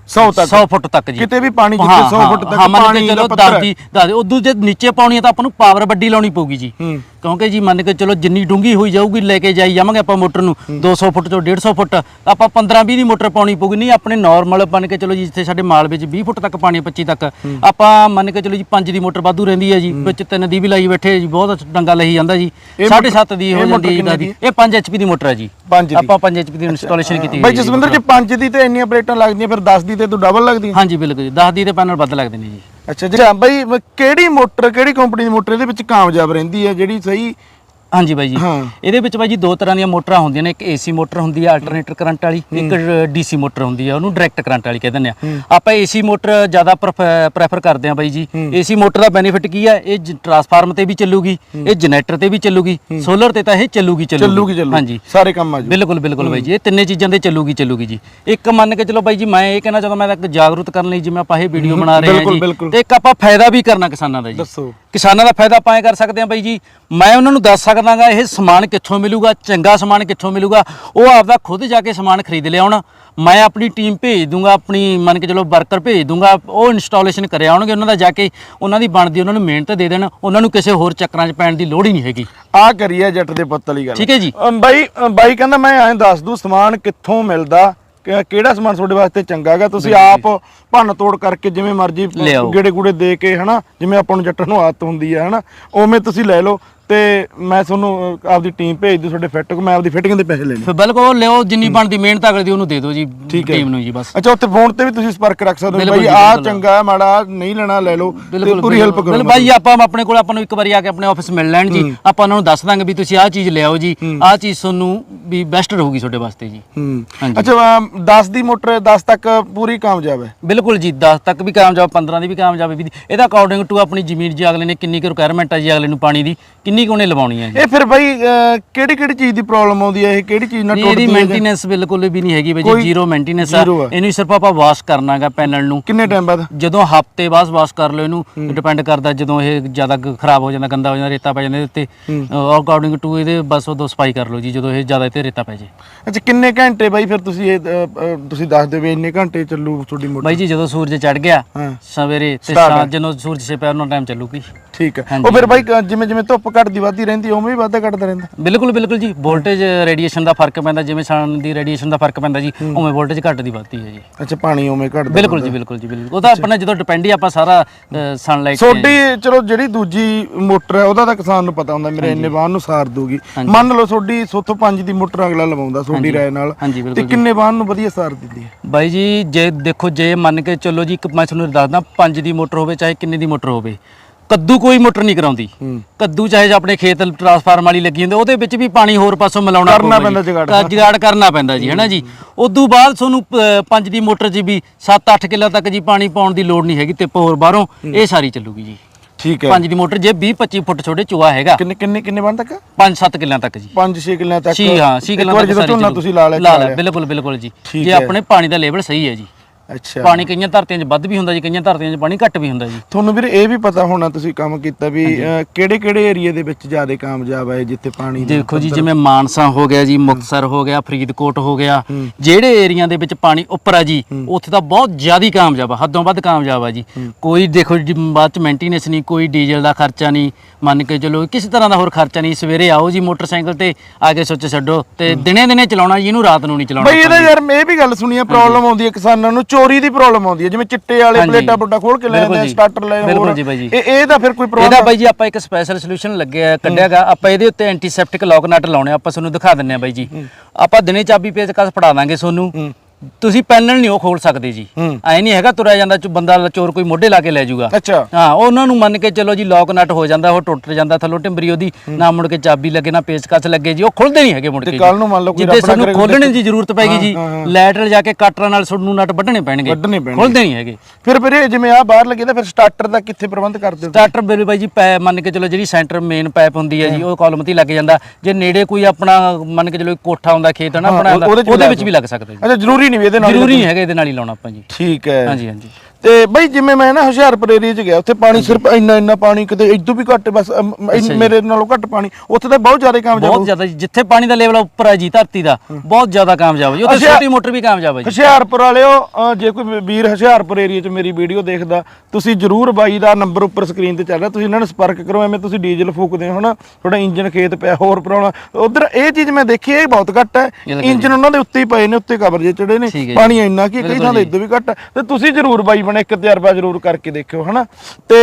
100 ਤੱਕ? 100 ਫੁੱਟ ਤੱਕ ਜੀ। ਕਿਤੇ ਵੀ ਪਾਣੀ ਜਿੱਥੇ ਹਾਂ, 100 ਹਾਂ, ਫੁੱਟ ਤੱਕ ਹਾਂ, ਮੰਨ ਕੇ ਪਾਣੀ ਦਾ ਚਲੋ ਪੱਧਰ ਹੈ। ਦੱਸਦੀ ਦੱਸਦੇ ਉਦੋਂ ਜੇ ਨੀਚੇ ਪਾਉਣੀ ਹੈ ਤਾਂ ਆਪਾਂ ਨੂੰ ਪਾਵਰ ਵੱਡੀ ਲਾਉਣੀ ਪਊਗੀ ਜੀ। ਹੂੰ। ਕਿਉਂਕਿ ਜੀ ਮੰਨ ਕੇ ਚਲੋ ਜਿੰਨੀ ਡੂੰਗੀ ਹੋਈ ਜਾਊਗੀ ਲੈ ਕੇ ਜਾਈ ਜਾਵਾਂਗੇ ਆਪਾਂ ਮੋਟਰ ਨੂੰ। 200 ਫੁੱਟ ਤੋਂ 150 ਫੁੱਟ ਆਪਾਂ 15 20 ਦੀ ਮੋਟਰ ਪਾਉਣੀ ਪਊਗੀ। ਨਹੀਂ ਆਪਣੇ ਨਾਰਮਲ ਮੰਨ ਕੇ ਚਲੋ ਜੀ ਜਿੱਥੇ ਸਾਡੇ ਮਾਲ ਵਿੱਚ 20 ਫੁੱਟ ਤੱਕ ਪਾਣੀ ਹੈ, 25 ਤੱਕ। ਆਪਾਂ ਮੰਨ ਕੇ ਚਲੋ ਜੀ 5 ਦੀ ਮੋਟਰ ਵਾਧੂ ਰਹਿੰਦੀ ਹੈ ਜੀ ਵਿੱਚ 3 ਦੀ ਵੀ ਲਾਈ ਬੈਠੇ ਜੀ ਬਹੁਤ ਡੰਗਾ ਲਈ ਜਾਂਦਾ ਜੀ। ਇਹ 7.5 ਦੀ ਹੋ ਜਾਂਦੀ ਹੈ ਜੀ ਇਹ 5 HP ਦੀ ਮੋਟਰ ਹੈ ਜੀ। ਆਪਾਂ 5 HP ਦੀ ਇੰਸਟਾਲੇਸ਼ਨ ਕੀਤੀ ਬਾਈ ਹੈ ਜੀ ਜਸਵਿੰਦਰ ਜੀ 5 ਦੀ ਤੇ ਇੰਨੀਆਂ ਪਲੇਟਾਂ ਲੱਗਦੀਆਂ ਫਿਰ 10 ਦੀ ਤੇ ਤੂੰ ਡਬਲ ਲੱਗਦੀ। ਹਾਂਜੀ ਬਿਲਕੁਲ ਜੀ। 10 ਦੀ ਤੇ ਪੈਨਲ ਵੱਧ ਲੱਗਦੇ ਨੇ ਜੀ। ਅੱਛਾ ਜੀ। ਬਾਈ ਮ- ਕਿਹੜੀ ਮੋਟਰ, ਕਿਹੜੀ ਕੰਪਨੀ ਦੀ ਮੋਟਰ, ਇਹਦੇ ਵਿੱਚ ਕਾਮਯਾਬ ਰਹਿੰਦੀ ਹੈ, ਜਿਹੜੀ ਸਹੀ ਹਾਂਜੀ ਬਾਈ ਜੀ। ਇਹਦੇ ਵਿੱਚ ਬਾਈ ਜੀ ਦੋ ਤਰ੍ਹਾਂ ਦੀਆਂ ਮੋਟਰਾਂ ਹੁੰਦੀਆਂ ਨੇ ਇੱਕ ਏਸੀ ਮੋਟਰ ਹੁੰਦੀ ਹੈ ਅਲਟਰਨੇਟਰ ਕਰੰਟ ਵਾਲੀ ਇੱਕ ਡੀਸੀ ਮੋਟਰ ਹੁੰਦੀ ਹੈ ਉਹਨੂੰ ਡਾਇਰੈਕਟ ਕਰੰਟ ਵਾਲੀ ਕਹਿੰਦੇ ਨੇ ਆਪਾਂ ਏਸੀ ਮੋਟਰ ਜ਼ਿਆਦਾ ਪ੍ਰੈਫਰ ਕਰਦੇ ਹਾਂ ਬਾਈ ਜੀ। ਏਸੀ ਮੋਟਰ ਦਾ ਬੈਨੀਫਿਟ ਕੀ ਹੈ ਇਹ ਟਰਾਂਸਫਾਰਮ ਤੇ ਵੀ ਚੱਲੂਗੀ ਇਹ ਜਨਰੇਟਰ ਤੇ ਵੀ ਚੱਲੂਗੀ ਸੋਲਰ ਤੇ ਤਾਂ ਇਹ ਚੱਲੂਗੀ ਚੱਲੂਗੀ। ਚੱਲੂ ਹਾਂਜੀ। ਸਾਰੇ ਕੰਮ ਆ ਜੀ। ਬਿਲਕੁਲ ਬਿਲਕੁਲ ਬਾਈ ਜੀ। ਇਹ ਤਿੰਨੇ ਚੀਜ਼ਾਂ ਤੇ ਚੱਲੂਗੀ ਚੱਲੂਗੀ ਜੀ। ਇੱਕ ਮੰਨ ਕੇ ਚਲੋ ਬਾਈ ਜੀ ਮੈਂ ਇਹ ਕਹਿਣਾ ਚਾਹੁੰਦਾ ਮੈਂ ਤਾਂ ਇੱਕ ਜਾਗਰੂਕ ਕਰਨ ਲਈ ਜਿਵੇਂ ਆਪਾਂ ਇਹ ਵੀਡੀਓ ਬਣਾ ਰਹੇ ਹਾਂ ਜੀ। ਤੇ ਇੱਕ ਆਪਾਂ ਫਾਇਦਾ ਵੀ ਕਰਨਾ ਕਿਸਾਨਾਂ ਦਾ ਜੀ। ਦੱਸੋ। ਕਿਸਾਨਾਂ ਦਾ ਫਾਇਦਾ ਐ ਕਰ ਸਕਦੇ ਹਾਂ ਬਾਈ ਜੀ। ਮੈਂ ਉਹਨਾਂ ਨੂੰ ਦੱਸ ਸਕਦਾਗਾ ਇਹ ਸਮਾਨ ਕਿੱਥੋਂ ਮਿਲੂਗਾ ਚੰਗਾ ਸਮਾਨ ਕਿੱਥੋਂ ਮਿਲੂਗਾ ਉਹ ਆਪਦਾ ਖੁਦ ਜਾ ਕੇ ਸਮਾਨ ਖਰੀਦ ਲਿਆਉਣ। ਮੈਂ ਆਪਣੀ ਟੀਮ ਭੇਜ ਦੂੰਗਾ ਆਪਣੀ ਮੰਨ ਕੇ ਚਲੋ ਵਰਕਰ ਭੇਜ ਦੂੰਗਾ ਉਹ ਇੰਸਟਾਲੇਸ਼ਨ ਕਰਿਆ ਆਉਣਗੇ ਉਹਨਾਂ ਦਾ ਜਾ ਕੇ ਉਹਨਾਂ ਦੀ ਬਣਦੀ ਉਹਨਾਂ ਨੂੰ ਮਿਹਨਤ ਦੇ ਦੇਣ ਉਹਨਾਂ ਨੂੰ ਕਿਸੇ ਹੋਰ ਚੱਕਰਾਂ 'ਚ ਪੈਣ ਦੀ ਲੋੜ ਹੀ ਨਹੀਂ ਹੈਗੀ। ਆ ਕਰੀਏ ਜੱਟ ਦੇ ਪੁੱਤ ਵਾਲੀ ਗੱਲ। ਠੀਕ ਹੈ ਜੀ। ਬਾਈ ਬਾਈ ਕਹਿੰਦਾ ਮੈਂ ਐਂ ਦੱਸ ਦੂੰ ਸਮਾਨ ਕਿੱਥੋਂ ਮਿਲਦਾ ਕਿ- ਕਿਹੜਾ ਸਮਾਨ ਤੁਹਾਡੇ ਵਾਸਤੇ ਚੰਗਾ ਹੈਗਾ? ਤੁਸੀਂ ਆਪ ਭੰਨ ਤੋੜ ਕਰਕੇ ਜਿਵੇਂ ਮਰਜ਼ੀ ਲਿਆਓ। ਗੇੜੇ ਗੂੜੇ ਦੇ ਕੇ ਹਨਾ? ਜਿਵੇਂ ਆਪਾਂ ਨੂੰ ਜੱਟਾਂ ਨੂੰ ਆਦਤ ਹੁੰਦੀ ਹੈ ਹਨਾ? ਉਵੇਂ ਤੁਸੀਂ ਲੈ ਲਓ। ਤੇ ਮੈਂ ਤੁਹਾਨੂੰ ਆਪਦੀ ਟੀਮ ਭੇਜ ਦੂ ਤੁਹਾਡੇ ਫਿੱਟ ਮੈਂ ਆਪਦੀ ਫਿਟਿੰਗ ਦੇ ਪੈਸੇ ਲੈਣੇ ਫਿਰ ਬਿਲਕੁਲ ਲਿਓ ਜਿੰਨੀ ਬਣਦੀ ਮਿਹਨਤ ਅਗਲੇ ਦੀ ਉਹਨੂੰ ਦੇ ਦਿਓ ਜੀ ਠੀਕ ਹੈ। ਟੀਮ ਨੂੰ ਜੀ ਬਸ। ਅੱਛਾ ਉੱਥੇ ਫੋਨ ਤੇ ਵੀ ਤੁਸੀਂ ਸੰਪਰਕ ਰੱਖ ਸਕਦੇ ਹੋ ਬਿਲਕੁਲ ਬਾਈ ਜੀ, ਆ ਬਿਲਕੁਲ। ਚੰਗਾ ਮਾੜਾ ਨਹੀਂ ਲੈਣਾ ਲੈ ਲਓ ਤੇ ਪੂਰੀ ਹੈਲਪ ਕਰੋ ਬਿਲਕੁਲ ਭਾਈ ਆਪਾਂ ਆਪਣੇ ਕੋਲ ਆਪਾਂ ਨੂੰ ਇੱਕ ਵਾਰੀ ਆ ਕੇ ਆਪਣੇ ਆਫਿਸ ਮਿਲ ਲੈਣ ਜੀ। ਆਪਾਂ ਉਹਨਾਂ ਨੂੰ ਦੱਸ ਦਾਂਗੇ ਵੀ ਤੁਸੀਂ ਆਹ ਚੀਜ਼ ਲਿਆਓ ਜੀ ਆਹ ਚੀਜ਼ ਤੁਹਾਨੂੰ ਵੀ ਬੈਸਟ ਰਹੂਗੀ ਤੁਹਾਡੇ ਵਾਸਤੇ ਜੀ। ਹੂੰ। ਹਾਂਜੀ। ਅੱਛਾ 10 ਦੀ ਮੋਟਰ 10 ਤੱਕ ਪੂਰੀ ਕਾਮਯਾਬ ਹੈ? ਬਿਲਕੁਲ ਜੀ 10 ਤੱਕ ਵੀ ਕਾਮਯਾਬ 15 ਦੀ ਵੀ ਕਾਮਯਾਬ ਵੀ ਇਹਦਾ ਅਕੋਰਡਿੰਗ ਟੂ ਆਪਣੀ ਜ਼ਮੀਨ ਜੀ ਅਗਲੇ ਨੇ ਕਿੰਨੀ ਕੁ ਰਿਕੁਆਇਰਮੈਂਟ ਹੈ ਜੀ ਅਗਲੇ ਨੂੰ ਪਾਣੀ ਦੀ ਕਿੰਨੀ ਜਿੰਨੀ ਕੁ ਉਹਨੇ ਲਵਾਉਣੀ ਹੈ ਜੀ ਇਹ ਫਿਰ ਬਾਈ ਕਿਹੜੀ ਕਿਹੜੀ ਚੀਜ਼ ਦੀ ਪ੍ਰੋਬਲਮ ਆਉਂਦੀ ਹੈ? ਇਹ ਕਿਹੜੀ ਚੀਜ਼ ਨਾਲ ਇਹਦੀ ਟੁੱਟਦੀ ਹੈ? ਜਾਂ- ਮੇਨਟੇਨੈਂਸ ਬਿਲਕੁਲ ਵੀ ਨਹੀਂ ਹੈਗੀ ਬਈ ਜੀ ਜ਼ੀਰੋ ਮੇਨਟੇਨੈਂਸ ਆ। ਇਹਨੂੰ ਸਿਰਫ ਆਪਾਂ ਵਾਸ਼ ਕਰਨਾਗਾ ਪੈਨਲ ਨੂੰ। ਕਿੰਨੇ ਟਾਈਮ ਬਾਅਦ? ਜਦੋਂ ਹਫ਼ਤੇ ਬਾਅਦ ਵਾਸ਼ ਕਰ ਲਓ ਇਹਨੂੰ ਡਿਪੈਂਡ ਕਰਦਾ ਜਦੋਂ ਇਹ ਜ਼ਿਆਦਾ ਖਰਾਬ ਹੋ ਜਾਂਦਾ ਗੰਦਾ ਹੋ ਜਾਂਦਾ ਰੇਤਾ ਪੈ ਜਾਂਦਾ ਇਹਦੇ ਉੱਤੇ। ਅਕੋਰਡਿੰਗ ਟੂ ਇਹਦੇ ਬਸ ਉਦੋਂ ਸਫ਼ਾਈ ਕਰ ਲਓ ਜੀ ਜਦੋਂ ਇਹ ਜ਼ਿਆਦਾ ਇੱਥੇ ਰੇਤਾ ਪੈ ਜੇ। ਅੱਛਾ ਕਿੰਨੇ ਘੰਟੇ ਬਾਈ ਫਿਰ ਤੁਸੀਂ ਇਹ ਤੁਸੀਂ ਦੱਸ ਦਿਓ ਵੀ ਇੰਨੇ ਘੰਟੇ ਚੱਲੂ ਤੁਹਾਡੀ ਮੋਟਰ? ਬਾਈ ਜੀ ਜਦੋਂ ਸੂਰਜ ਚੜ ਗਿਆ ਸਵੇਰੇ ਤੇ। ਜਦੋਂ ਸੂਰਜ ਛਿਪਿਆ ਉਹਨਾਂ ਟਾਈਮ ਚੱਲੂਗੀ। ਠੀਕ ਹੈ। ਉਹ ਫਿਰ ਬਾਈ ਜਿਵੇਂ ਜਿਵੇਂ ਧੁੱਪ ਘਟਦੀ ਵੱਧਦੀ ਰਹਿੰਦੀ ਉਵੇਂ ਵੀ ਵਾਧਾ ਘਟਦਾ ਰਹਿੰਦਾ। ਬਿਲਕੁਲ ਬਿਲਕੁਲ ਜੀ। ਵੋਲਟੇਜ ਰੇਡੀਏਸ਼ਨ ਦਾ ਫ਼ਰਕ ਪੈਂਦਾ ਜਿਵੇਂ ਸਨ ਦੀ ਰੇਡੀਏਸ਼ਨ ਦਾ ਫ਼ਰਕ ਪੈਂਦਾ ਜੀ ਉਵੇਂ ਵੋਲਟੇਜ ਘਟਦੀ ਵੱਧਦੀ ਹੈ ਜੀ। ਅੱਛਾ ਪਾਣੀ ਉਵੇਂ ਘਟਦਾ ਬਿਲਕੁਲ ਜੀ ਬਿਲਕੁਲ ਜੀ ਬਿਲਕੁਲ। ਉਹ ਤਾਂ ਆਪਣਾ ਜਦੋਂ ਡਿਪੈਂਡ ਹੀ ਆਪਾਂ ਸਾਰਾ ਸਨਲਾਈਟ ਤੁਹਾਡੀ ਚਲੋ ਜਿਹੜੀ ਦੂਜੀ ਮੋਟਰ ਹੈ ਉਹਦਾ ਤਾਂ ਕਿਸਾਨ ਨੂੰ ਪਤਾ ਹੁੰਦਾ ਮੇਰੇ ਇੰਨੇ ਵਾਹਨ ਨੂੰ ਸਾਰ ਦੂਗੀ ਮੰਨ ਲਓ ਤੁਹਾਡੀ ਸੋਥੋਂ ਪੰਜ ਦੀ ਮੋਟਰ ਅਗਲਾ ਲਵਾਉਂਦਾ ਤੁਹਾਡੀ ਰਾਏ ਨਾਲ। ਤੇ ਕਿੰਨੇ ਵਾਹਨ ਨੂੰ ਵਧੀਆ ਸਾਰ ਦਿੰਦੀ ਹੈ? ਬਾਈ ਜੀ ਜੇ ਦੇਖੋ ਜੇ ਮੰਨ ਕੇ ਚੱਲੋ ਜੀ ਇੱਕ ਮੈਂ ਤੁਹਾਨੂੰ ਦੱਸਦਾ ਪੰਜ ਦੀ ਮੋਟਰ ਹੋਵੇ ਚਾਹੇ ਕਿੰਨੇ ਦੀ ਮੋਟਰ ਹੋਵੇ। ਕੱਦੂ ਕੋਈ ਮੋਟਰ ਨਹੀਂ ਕਰਾਉਂਦੀ। ਕੱਦੂ ਚਾਹੇ ਆਪਣੇ ਖੇਤ ਟਰਾਂਸਫਾਰਮ ਵਾਲੀ ਲੱਗੀ ਹੁੰਦੀ ਉਹਦੇ ਵਿੱਚ ਵੀ ਪਾਣੀ ਹੋਰ ਪਾਸੋਂ ਮਿਲਾਉਣਾ ਕਰਨਾ ਪੈਂਦਾ ਜੀ। ਜੁਗਾੜ। ਜੁਗਾੜ ਕਰਨਾ ਪੈਂਦਾ ਜੀ ਹੈਨਾ ਜੀ? ਉਦੋਂ ਬਾਅਦ ਤੁਹਾਨੂੰ ਅ, ਪੰਜ ਦੀ ਮੋਟਰ 'ਚ ਵੀ 7-8 ਕਿੱਲਾ ਤੱਕ ਜੀ ਪਾਣੀ ਪਾਉਣ ਦੀ ਲੋੜ ਨਹੀਂ ਹੈਗੀ ਤੇ ਹੋਰ ਬਾਹਰੋਂ ਇਹ ਸਾਰੀ ਚੱਲੂਗੀ ਜੀ। ਠੀਕ ਹੈ। ਪੰਜ ਦੀ ਮੋਟਰ ਜੇ 20-25 ਫੁੱਟ ਛੋਟੇ ਚੂਹਾ ਹੈਗਾ। ਕਿੰਨੇ ਕਿੰਨੇ ਕਿੰਨੇ ਵਾਹਨ ਤੱਕ? 5-7 ਕਿੱਲਿਆਂ ਤੱਕ ਜੀ। 5-6 ਕਿੱਲਿਆਂ ਤੱਕ। ਛੀ ਹਾਂ ਛੀ ਇੱਕ ਵਾਰ ਤੱਕ ਜਦੋਂ ਸਾਰੀ ਝੋਨਾ ਚੱਲੂ। ਤੁਸੀਂ ਲਾ ਲਿਆ ਲਾ। ਬਿਲਕੁਲ ਬਿਲਕੁਲ ਜੀ। ਠੀਕ ਜੇ ਹੈ। ਆਪਣੇ ਪਾਣੀ ਦਾ ਲੈਵਲ ਸਹੀ ਹੈ ਜੀ। ਅੱਛਾ। ਪਾਣੀ ਕਈਆਂ ਧਰਤੀਆਂ 'ਚ ਵੱਧ ਵੀ ਹੁੰਦਾ ਜੀ ਕਈਆਂ ਧਰਤੀਆਂ 'ਚ ਪਾਣੀ ਘੱਟ ਵੀ ਹੁੰਦਾ ਜੀ। ਤੁਹਾਨੂੰ ਵੀਰ ਇਹ ਵੀ ਪਤਾ ਹੋਣਾ ਤੁਸੀਂ ਕੰਮ ਕੀਤਾ ਵੀ ਕਿਹੜੇ ਕਿਹੜੇ ਏਰੀਆ ਦੇ ਵਿੱਚ ਜ਼ਿਆਦਾ ਕਾਮਯਾਬ ਹੈ ਜਿੱਥੇ ਪਾਣੀ ਦਾ ਦੇਖੋ ਜੀ ਜਿਵੇਂ ਮਾਨਸਾ ਹੋ ਗਿਆ ਜੀ ਮੁਕਤਸਰ ਹੋ ਗਿਆ ਫਰੀਦਕੋਟ ਹੋ ਗਿਆ ਜਿਹੜੇ ਏਰੀਆ ਦੇ ਵਿੱਚ ਪਾਣੀ ਉੱਪਰ ਆ ਜੀ ਉੱਥੇ ਤਾਂ ਬਹੁਤ ਜ਼ਿਆਦਾ ਕਾਮਯਾਬ ਆ ਹੱਦੋਂ ਵੱਧ ਕਾਮਯਾਬ ਆ ਜੀ। ਕੋਈ ਦੇਖੋ ਜੀ ਬਾਅਦ ਚ ਮੇਨਟੇਨੈਂਸ ਨਹੀਂ ਕੋਈ ਡੀਜ਼ਲ ਦਾ ਖਰਚਾ ਨਹੀਂ ਮੰਨ ਕੇ ਚਲੋ ਕਿਸੇ ਤਰ੍ਹਾਂ ਦਾ ਹੋਰ ਖਰਚਾ ਨਹੀਂ ਸਵੇਰੇ ਆਓ ਜੀ ਮੋਟਰਸਾਈਕਲ ਤੇ ਆ ਕੇ ਸੁੱਚ ਛੱਡੋ ਤੇ ਦਿਨੇ ਦਿਨੇ ਚਲਾਉਣਾ ਜੀ ਇਹਨੂੰ ਰਾਤ ਨੂੰ ਨਹੀਂ ਚਲਾਉਣਾ ਬਈ ਇਹਦਾ ਯਾਰ ਮੈਂ ਇਹ ਵੀ ਗੱਲ ਸੁਣੀ ਆ ਪ੍ਰੋਬਲਮ ਆਉਂਦੀ ਹੈ ਕਿਸਾਨਾਂ ਨੂੰ ਚੋਰੀ ਦੀ ਪ੍ਰੋਬਲਮ ਆਉਂਦੀ ਹੈ ਜਿਵੇਂ ਚਿੱਟੇ ਵਾਲੇ ਹਾਂਜੀ। ਪਲੇਟਾਂ ਖੋਲ ਕੇ ਲੈ ਬਿਲਕੁਲ ਜਾਂਦੇ ਆ ਜੀ। ਸਟਾਰਟਰ ਲੈ ਬਿਲਕੁਲ ਹੋਰ। ਜੀ ਬਾਈ ਜੀ। ਇਹ ਇਹਦਾ ਫਿਰ ਕੋਈ ਇਹਦਾ ਪ੍ਰੋਬਲਮ ਬਾਈ ਜੀ ਆਪਾਂ ਇੱਕ ਸਪੈਸ਼ਲ ਸੋਲੂਸ਼ਨ ਲੱਗਿਆ ਕੱਢਿਆਗਾ। ਆਪਾਂ ਇਹਦੇ ਉੱਤੇ ਐਂਟੀਸੈਪਟਿਕ ਲੌਕ ਨਟ ਲਾਉਣੇ ਆ, ਆਪਾਂ ਤੁਹਾਨੂੰ ਦਿਖਾ ਦਿੰਨੇ ਆ ਬਾਈ ਜੀ। ਆਪਾਂ ਦਿਨੇ ਚਾਬੀ ਪੇਚਕਸ ਫੜਾ ਦਾਂਗੇ ਤੁਹਾਨੂੰ। ਤੁਸੀਂ ਪੈਨਲ ਨਹੀਂ ਉਹ ਖੋਲ ਸਕਦੇ ਜੀ। ਐ ਨਹੀਂ ਹੈਗਾ ਤੁਰਿਆ ਜਾਂਦਾ ਚ ਬੰਦਾ ਚੋਰ ਕੋਈ ਮੋਢੇ ਲਾ ਕੇ ਲੈ ਜਾਊਗਾ। ਅੱਛਾ। ਹਾਂ ਉਹਨਾਂ ਨੂੰ ਮੰਨ ਕੇ ਚਲੋ ਜੀ ਲੌਕ ਨਟ ਹੋ ਜਾਂਦਾ ਉਹ ਟੁੱਟ ਜਾਂਦਾ ਥੱਲੋਂ ਟਿੰਬਰੀ ਉਹਦੀ। ਨਾ ਮੁੜ ਕੇ ਚਾਬੀ ਲੱਗੇ ਨਾ ਪੇਚਕਸ ਲੱਗੇ ਜੀ ਉਹ ਖੁੱਲਦੇ ਨਹੀਂ ਹੈਗੇ ਮੁੜ ਕੇ। ਕੱਲ ਨੂੰ ਮੰਨ ਲਓ ਕੋਈ ਜਿੱਦੇ ਖੋਲਣੇ ਦੀ ਜ਼ਰੂਰਤ ਪੈਗੀ ਜੀ। ਲੈਟਰਲ ਜਾ ਕੇ ਕਟਰਾਂ ਨਾਲ ਤੁਹਾਨੂੰ ਨਟ ਵੱਢਣੇ ਪੈਣਗੇ। ਖੁੱਲਦੇ ਨਹੀਂ ਹੈਗੇ। ਫਿਰ ਫਿਰ ਇਹ ਜਿਵੇਂ ਆ ਬਾਹਰ ਲੱਗੇ ਤਾਂ ਫਿਰ ਸਟਾਰਟਰ ਦਾ ਕਿੱਥੇ ਪ੍ਰਬੰਧ ਕਰਦੇ ਹੋ ਸਟਾਰਟਰ ਬਿਲ ਬਾਈ ਜੀ ਪੈ ਮੰਨ ਕੇ ਚਲੋ ਜਿਹੜੀ ਸੈਂਟਰ ਮੇਨ ਪਾਈਪ ਹੁੰਦੀ ਹੈ ਜੀ ਉਹ ਕਾਲਮ ਤੇ ਲੱਗ ਜਾਂਦਾ। ਜੇ ਨੇੜੇ ਕੋਈ ਆਪਣਾ ਮੰਨ ਕੇ ਚਲੋ ਕੋਠਾ ਹੁੰਦਾ ਖੇਤ ਹੈ ਨਾ ਆਪਣਾ ਉਹਦੇ ਵਿੱਚ ਵੀ ਲੱਗ ਸਕਦਾ ਜੀ। ਅੱਛਾ ਜ਼ਰੂਰੀ ਨਹੀਂ ਵੀ ਇਹਦੇ ਨਾਲ ਜ਼ਰੂਰੀ ਨਹੀਂ ਹੈਗਾ ਇਹਦੇ ਨਾਲ ਹੀ ਲਾਉਣਾ ਆਪਾਂ ਜੀ। ਠੀਕ ਹੈ। ਹਾਂਜੀ ਹਾਂਜੀ। ਤੇ ਬਈ ਜਿਵੇਂ ਮੈਂ ਨਾ ਹੁਸ਼ਿਆਰਪੁਰ ਏਰੀਆ 'ਚ ਗਿਆ ਉੱਥੇ ਪਾਣੀ ਸਿਰਫ ਇੰਨਾ ਇੰਨਾ ਪਾਣੀ ਕਿਤੇ ਇਦੋਂ ਵੀ ਘੱਟ ਬਸ ਅਮ, ਇੰਨ- ਮੇਰੇ ਨਾਲੋਂ ਘੱਟ ਪਾਣੀ ਉੱਥੇ ਤਾਂ ਬਹੁਤ ਜ਼ਿਆਦਾ ਕਾਮਯਾਬ ਬਹੁਤ ਜ਼ਿਆਦਾ ਜੀ। ਜਿੱਥੇ ਪਾਣੀ ਦਾ ਲੈਵਲ ਉੱਪਰ ਹੈ ਜੀ ਧਰਤੀ ਦਾ। ਬਹੁਤ ਜ਼ਿਆਦਾ ਕਾਮਯਾਬ ਹੈ ਜੀ। ਉੱਥੇ ਅੱਛਾ। ਛੋਟੀ ਮੋਟਰ ਵੀ ਕਾਮਯਾਬ ਹੈ ਜੀ। ਹੁਸ਼ਿਆਰਪੁਰ ਵਾਲਿਓ ਅ, ਜੇ ਕੋਈ ਵੀਰ ਹੁਸ਼ਿਆਰਪੁਰ ਏਰੀਆ 'ਚ ਮੇਰੀ ਵੀਡੀਓ ਦੇਖਦਾ ਤੁਸੀਂ ਜਰੂਰ ਬਾਈ ਦਾ ਨੰਬਰ ਉੱਪਰ ਸਕਰੀਨ ਤੇ ਚੱਲ ਰਿਹਾ ਤੁਸੀਂ ਇਹਨਾਂ ਨਾਲ ਸੰਪਰਕ ਕਰੋ ਐਵੇਂ ਤੁਸੀਂ ਡੀਜ਼ਲ ਫੂਕਦੇ ਹੋ ਹਨਾ ਤੁਹਾਡਾ ਇੰਜਨ ਖੇਤ ਪਿਆ ਹੋਰ ਪ੍ਰੋਬਲਮ ਉਧਰ ਇਹ ਚੀਜ਼ ਮੈਂ ਦੇਖੀ ਇਹ ਬਹੁਤ ਘੱਟ ਹੈ। ਇੰਜਨ ਉਹਨਾਂ ਦੇ ਉੱਤੇ ਹੀ ਪਏ ਨੇ ਉੱਤੇ ਕਵਰ ਜੇ ਚੜੇ ਨੇ। ਠੀਕ ਹੈ ਜੀ। ਪਾਣੀ ਇੰਨਾ ਕੀ ਕਈ ਬਿਲਕੁਲ ਥਾਂ ਤੇ ਜੀ। ਇਦੋਂ ਵੀ ਘੱਟ ਹੈ। ਤੇ ਤੁਸੀਂ ਜਰੂਰ ਬਾਈ ਬਣੇ ਇੱਕ ਤਜਰਬਾ ਜਰੂਰ ਕਰਕੇ ਦੇਖਿਓ, ਹਨਾ? ਤੇ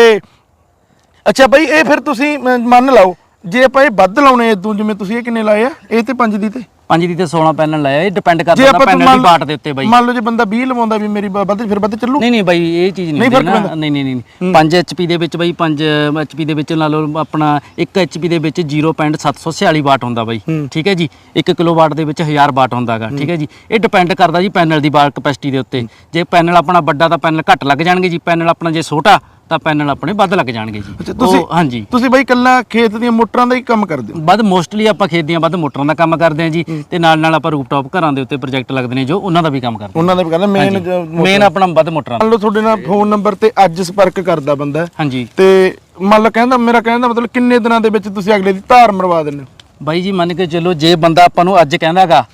ਅੱਛਾ ਬਾਈ, ਇਹ ਫਿਰ ਤੁਸੀਂ ਮੰਨ ਲਓ, ਜੇ ਆਪਾਂ ਇਹ ਵੱਧ ਲਾਉਣੇ ਇਦੋਂ, ਜਿਵੇਂ ਤੁਸੀਂ ਇਹ ਕਿੰਨੇ ਲਾਏ ਆ? ਇਹ ਤੇ 5 ਦੀ ਤੇ? ਪੰਜ ਦੀ ਤੇ 16 ਪੈਨਲ ਲਾਇਆ ਇਹ ਡਿਪੈਂਡ ਕਰਦਾ ਆਪਾਂ ਪੈਨਲ ਦੀ ਬਾਟ ਦੇ ਉੱਤੇ ਬਾਈ। ਮੰਨ ਲਓ ਜੇ ਬੰਦਾ 20 ਲਵਾਉਂਦਾ ਵੀ ਮੇਰੀ ਵੱਧ ਫਿਰ ਵੱਧ ਚੱਲੂ? ਨਹੀਂ ਨਹੀਂ ਬਾਈ ਇਹ ਚੀਜ਼ ਨਹੀਂ ਹੁੰਦੀ ਨਹੀਂ ਨਹੀਂ ਨਹੀਂ 5 ਐਚਪੀ ਦੇ ਵਿੱਚ ਬਾਈ 5 ਐਚਪੀ ਦੇ ਵਿੱਚ ਲਾ ਲਓ ਆਪਣਾ 1 ਐਚਪੀ ਦੇ ਵਿੱਚ 0.746 ਵਾਟ ਹੁੰਦਾ ਬਾਈ। ਠੀਕ ਹੈ ਜੀ? 1 ਕਿਲੋਵਾਟ ਦੇ ਵਿੱਚ 1000 ਵਾਟ ਹੁੰਦਾਗਾ। ਠੀਕ ਹੈ ਜੀ? ਇਹ ਡਿਪੈਂਡ ਕਰਦਾ ਜੀ ਪੈਨਲ ਦੀ ਵਾਟ ਕਪੈਸਿਟੀ ਦੇ ਉੱਤੇ। ਜੇ ਪੈਨਲ ਆਪਣਾ ਵੱਡਾ ਤਾਂ ਪੈਨਲ ਘੱਟ ਲੱਗ ਜਾਣਗੇ ਜੀ। ਪੈਨਲ ਆਪਣਾ ਜੇ ਛੋਟਾ ਤਾਂ ਪੈਨਲ ਆਪਣੇ ਵੱਧ ਲੱਗ ਜਾਣਗੇ ਜੀ। ਤੁਸੀਂ ਉਹ ਹਾਂਜੀ। ਤੁਸੀਂ ਬਾਈ ਕੱਲਾ ਖੇਤ ਦੀਆਂ ਮੋਟਰਾਂ ਦਾ ਹੀ ਕੰਮ ਕਰਦੇ ਹੋ? ਵੱਧ ਮੋਸਟਲੀ ਆਪਾਂ ਖੇਤ ਦੀਆਂ ਵੱਧ ਮੋਟਰਾਂ ਦਾ ਕੰਮ ਕਰਦੇ ਹਾਂ ਜੀ ਤੇ ਨਾਲ ਨਾਲ ਆਪਾਂ ਰੂਫਟਾਪ ਘਰਾਂ ਦੇ ਉੱਤੇ ਪ੍ਰੋਜੈਕਟ ਲੱਗਦੇ ਨੇ ਜੋ ਉਹਨਾਂ ਦਾ ਵੀ ਕੰਮ ਕਰਦੇ ਉਹਨਾਂ ਦਾ ਵੀ ਕਹਿੰਦਾ ਮੇਨ ਮੇਨ ਆਪਣਾ ਵੱਧ ਮੋਟਰਾਂ ਮੰਨ ਲਓ ਤੁਹਾਡੇ ਨਾਲ ਫੋਨ ਨੰਬਰ ਤੇ ਅੱਜ ਸੰਪਰਕ ਕਰਦਾ ਬੰਦਾ ਹਾਂਜੀ। ਤੇ ਮੰਨ ਲਓ ਕਹਿੰਦਾ ਮੇਰਾ ਕਹਿਣ ਦਾ ਮਤਲਬ ਕਿੰਨੇ ਦਿਨਾਂ ਦੇ ਵਿੱਚ ਤੁਸੀਂ ਅਗਲੇ ਦੀ ਧਾਰ ਮਰਵਾ ਦਿੰਦੇ ਹੋ? ਬਾਈ ਜੀ ਮੰਨ ਕੇ ਚੱਲੋ ਜੇ ਬੰਦਾ ਆਪਾਂ ਨੂੰ ਅੱਜ ਕਹਿੰਦਾਗਾ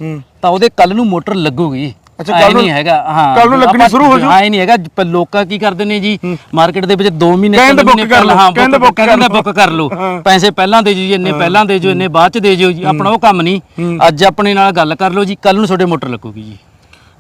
ਤਾਂ ਉਹਦੇ ਕੱਲ ਨੂੰ ਮੋਟਰ ਲੱਗੂਗੀ। ਅੱਛਾ, ਨੂੰ- ਨਹੀਂ ਹੈਗਾ ਹਾਂ ਕੱਲ੍ਹ ਨੂੰ ਲੱਗਣੀ ਸ਼ੁਰੂ ਹੋ ਜਾਊ? ਹਾਂ ਨਹੀਂ ਹੈਗਾ ਪ- ਲੋਕਾਂ ਕੀ ਕਰਦੇ ਨੇ ਜੀ? ਮਾਰਕੀਟ ਦੇ ਵਿੱਚ 2 ਮਹੀਨੇ ਕਹਿੰਦੇ ਤਿੰਨ book ਮਹੀਨੇ ਕਰ ਪਹਿਲਾਂ ਲਓ, ਹਾਂ ਕਹਿੰਦੇ book book ਕਰ ਕਹਿੰਦੇ ਲਓ। book ਕਰ ਲਓ। ਹਾਂ। ਪੈਸੇ ਪਹਿਲਾਂ ਦੇ ਜੀ ਇੰਨੇ ਪਹਿਲਾਂ ਦੇ ਜੋ ਇੰਨੇ ਬਾਅਦ ਚ ਦੇ ਜਿਓ ਜੀ ਆਪਣਾ ਉਹ ਕੰਮ ਨਹੀਂ। ਅੱਜ ਆਪਣੇ ਨਾਲ ਗੱਲ ਕਰ ਲਓ ਜੀ ਕੱਲ ਨੂੰ ਤੁਹਾਡੇ ਮੋਟਰ ਲੱਗੂਗੀ ਜੀ।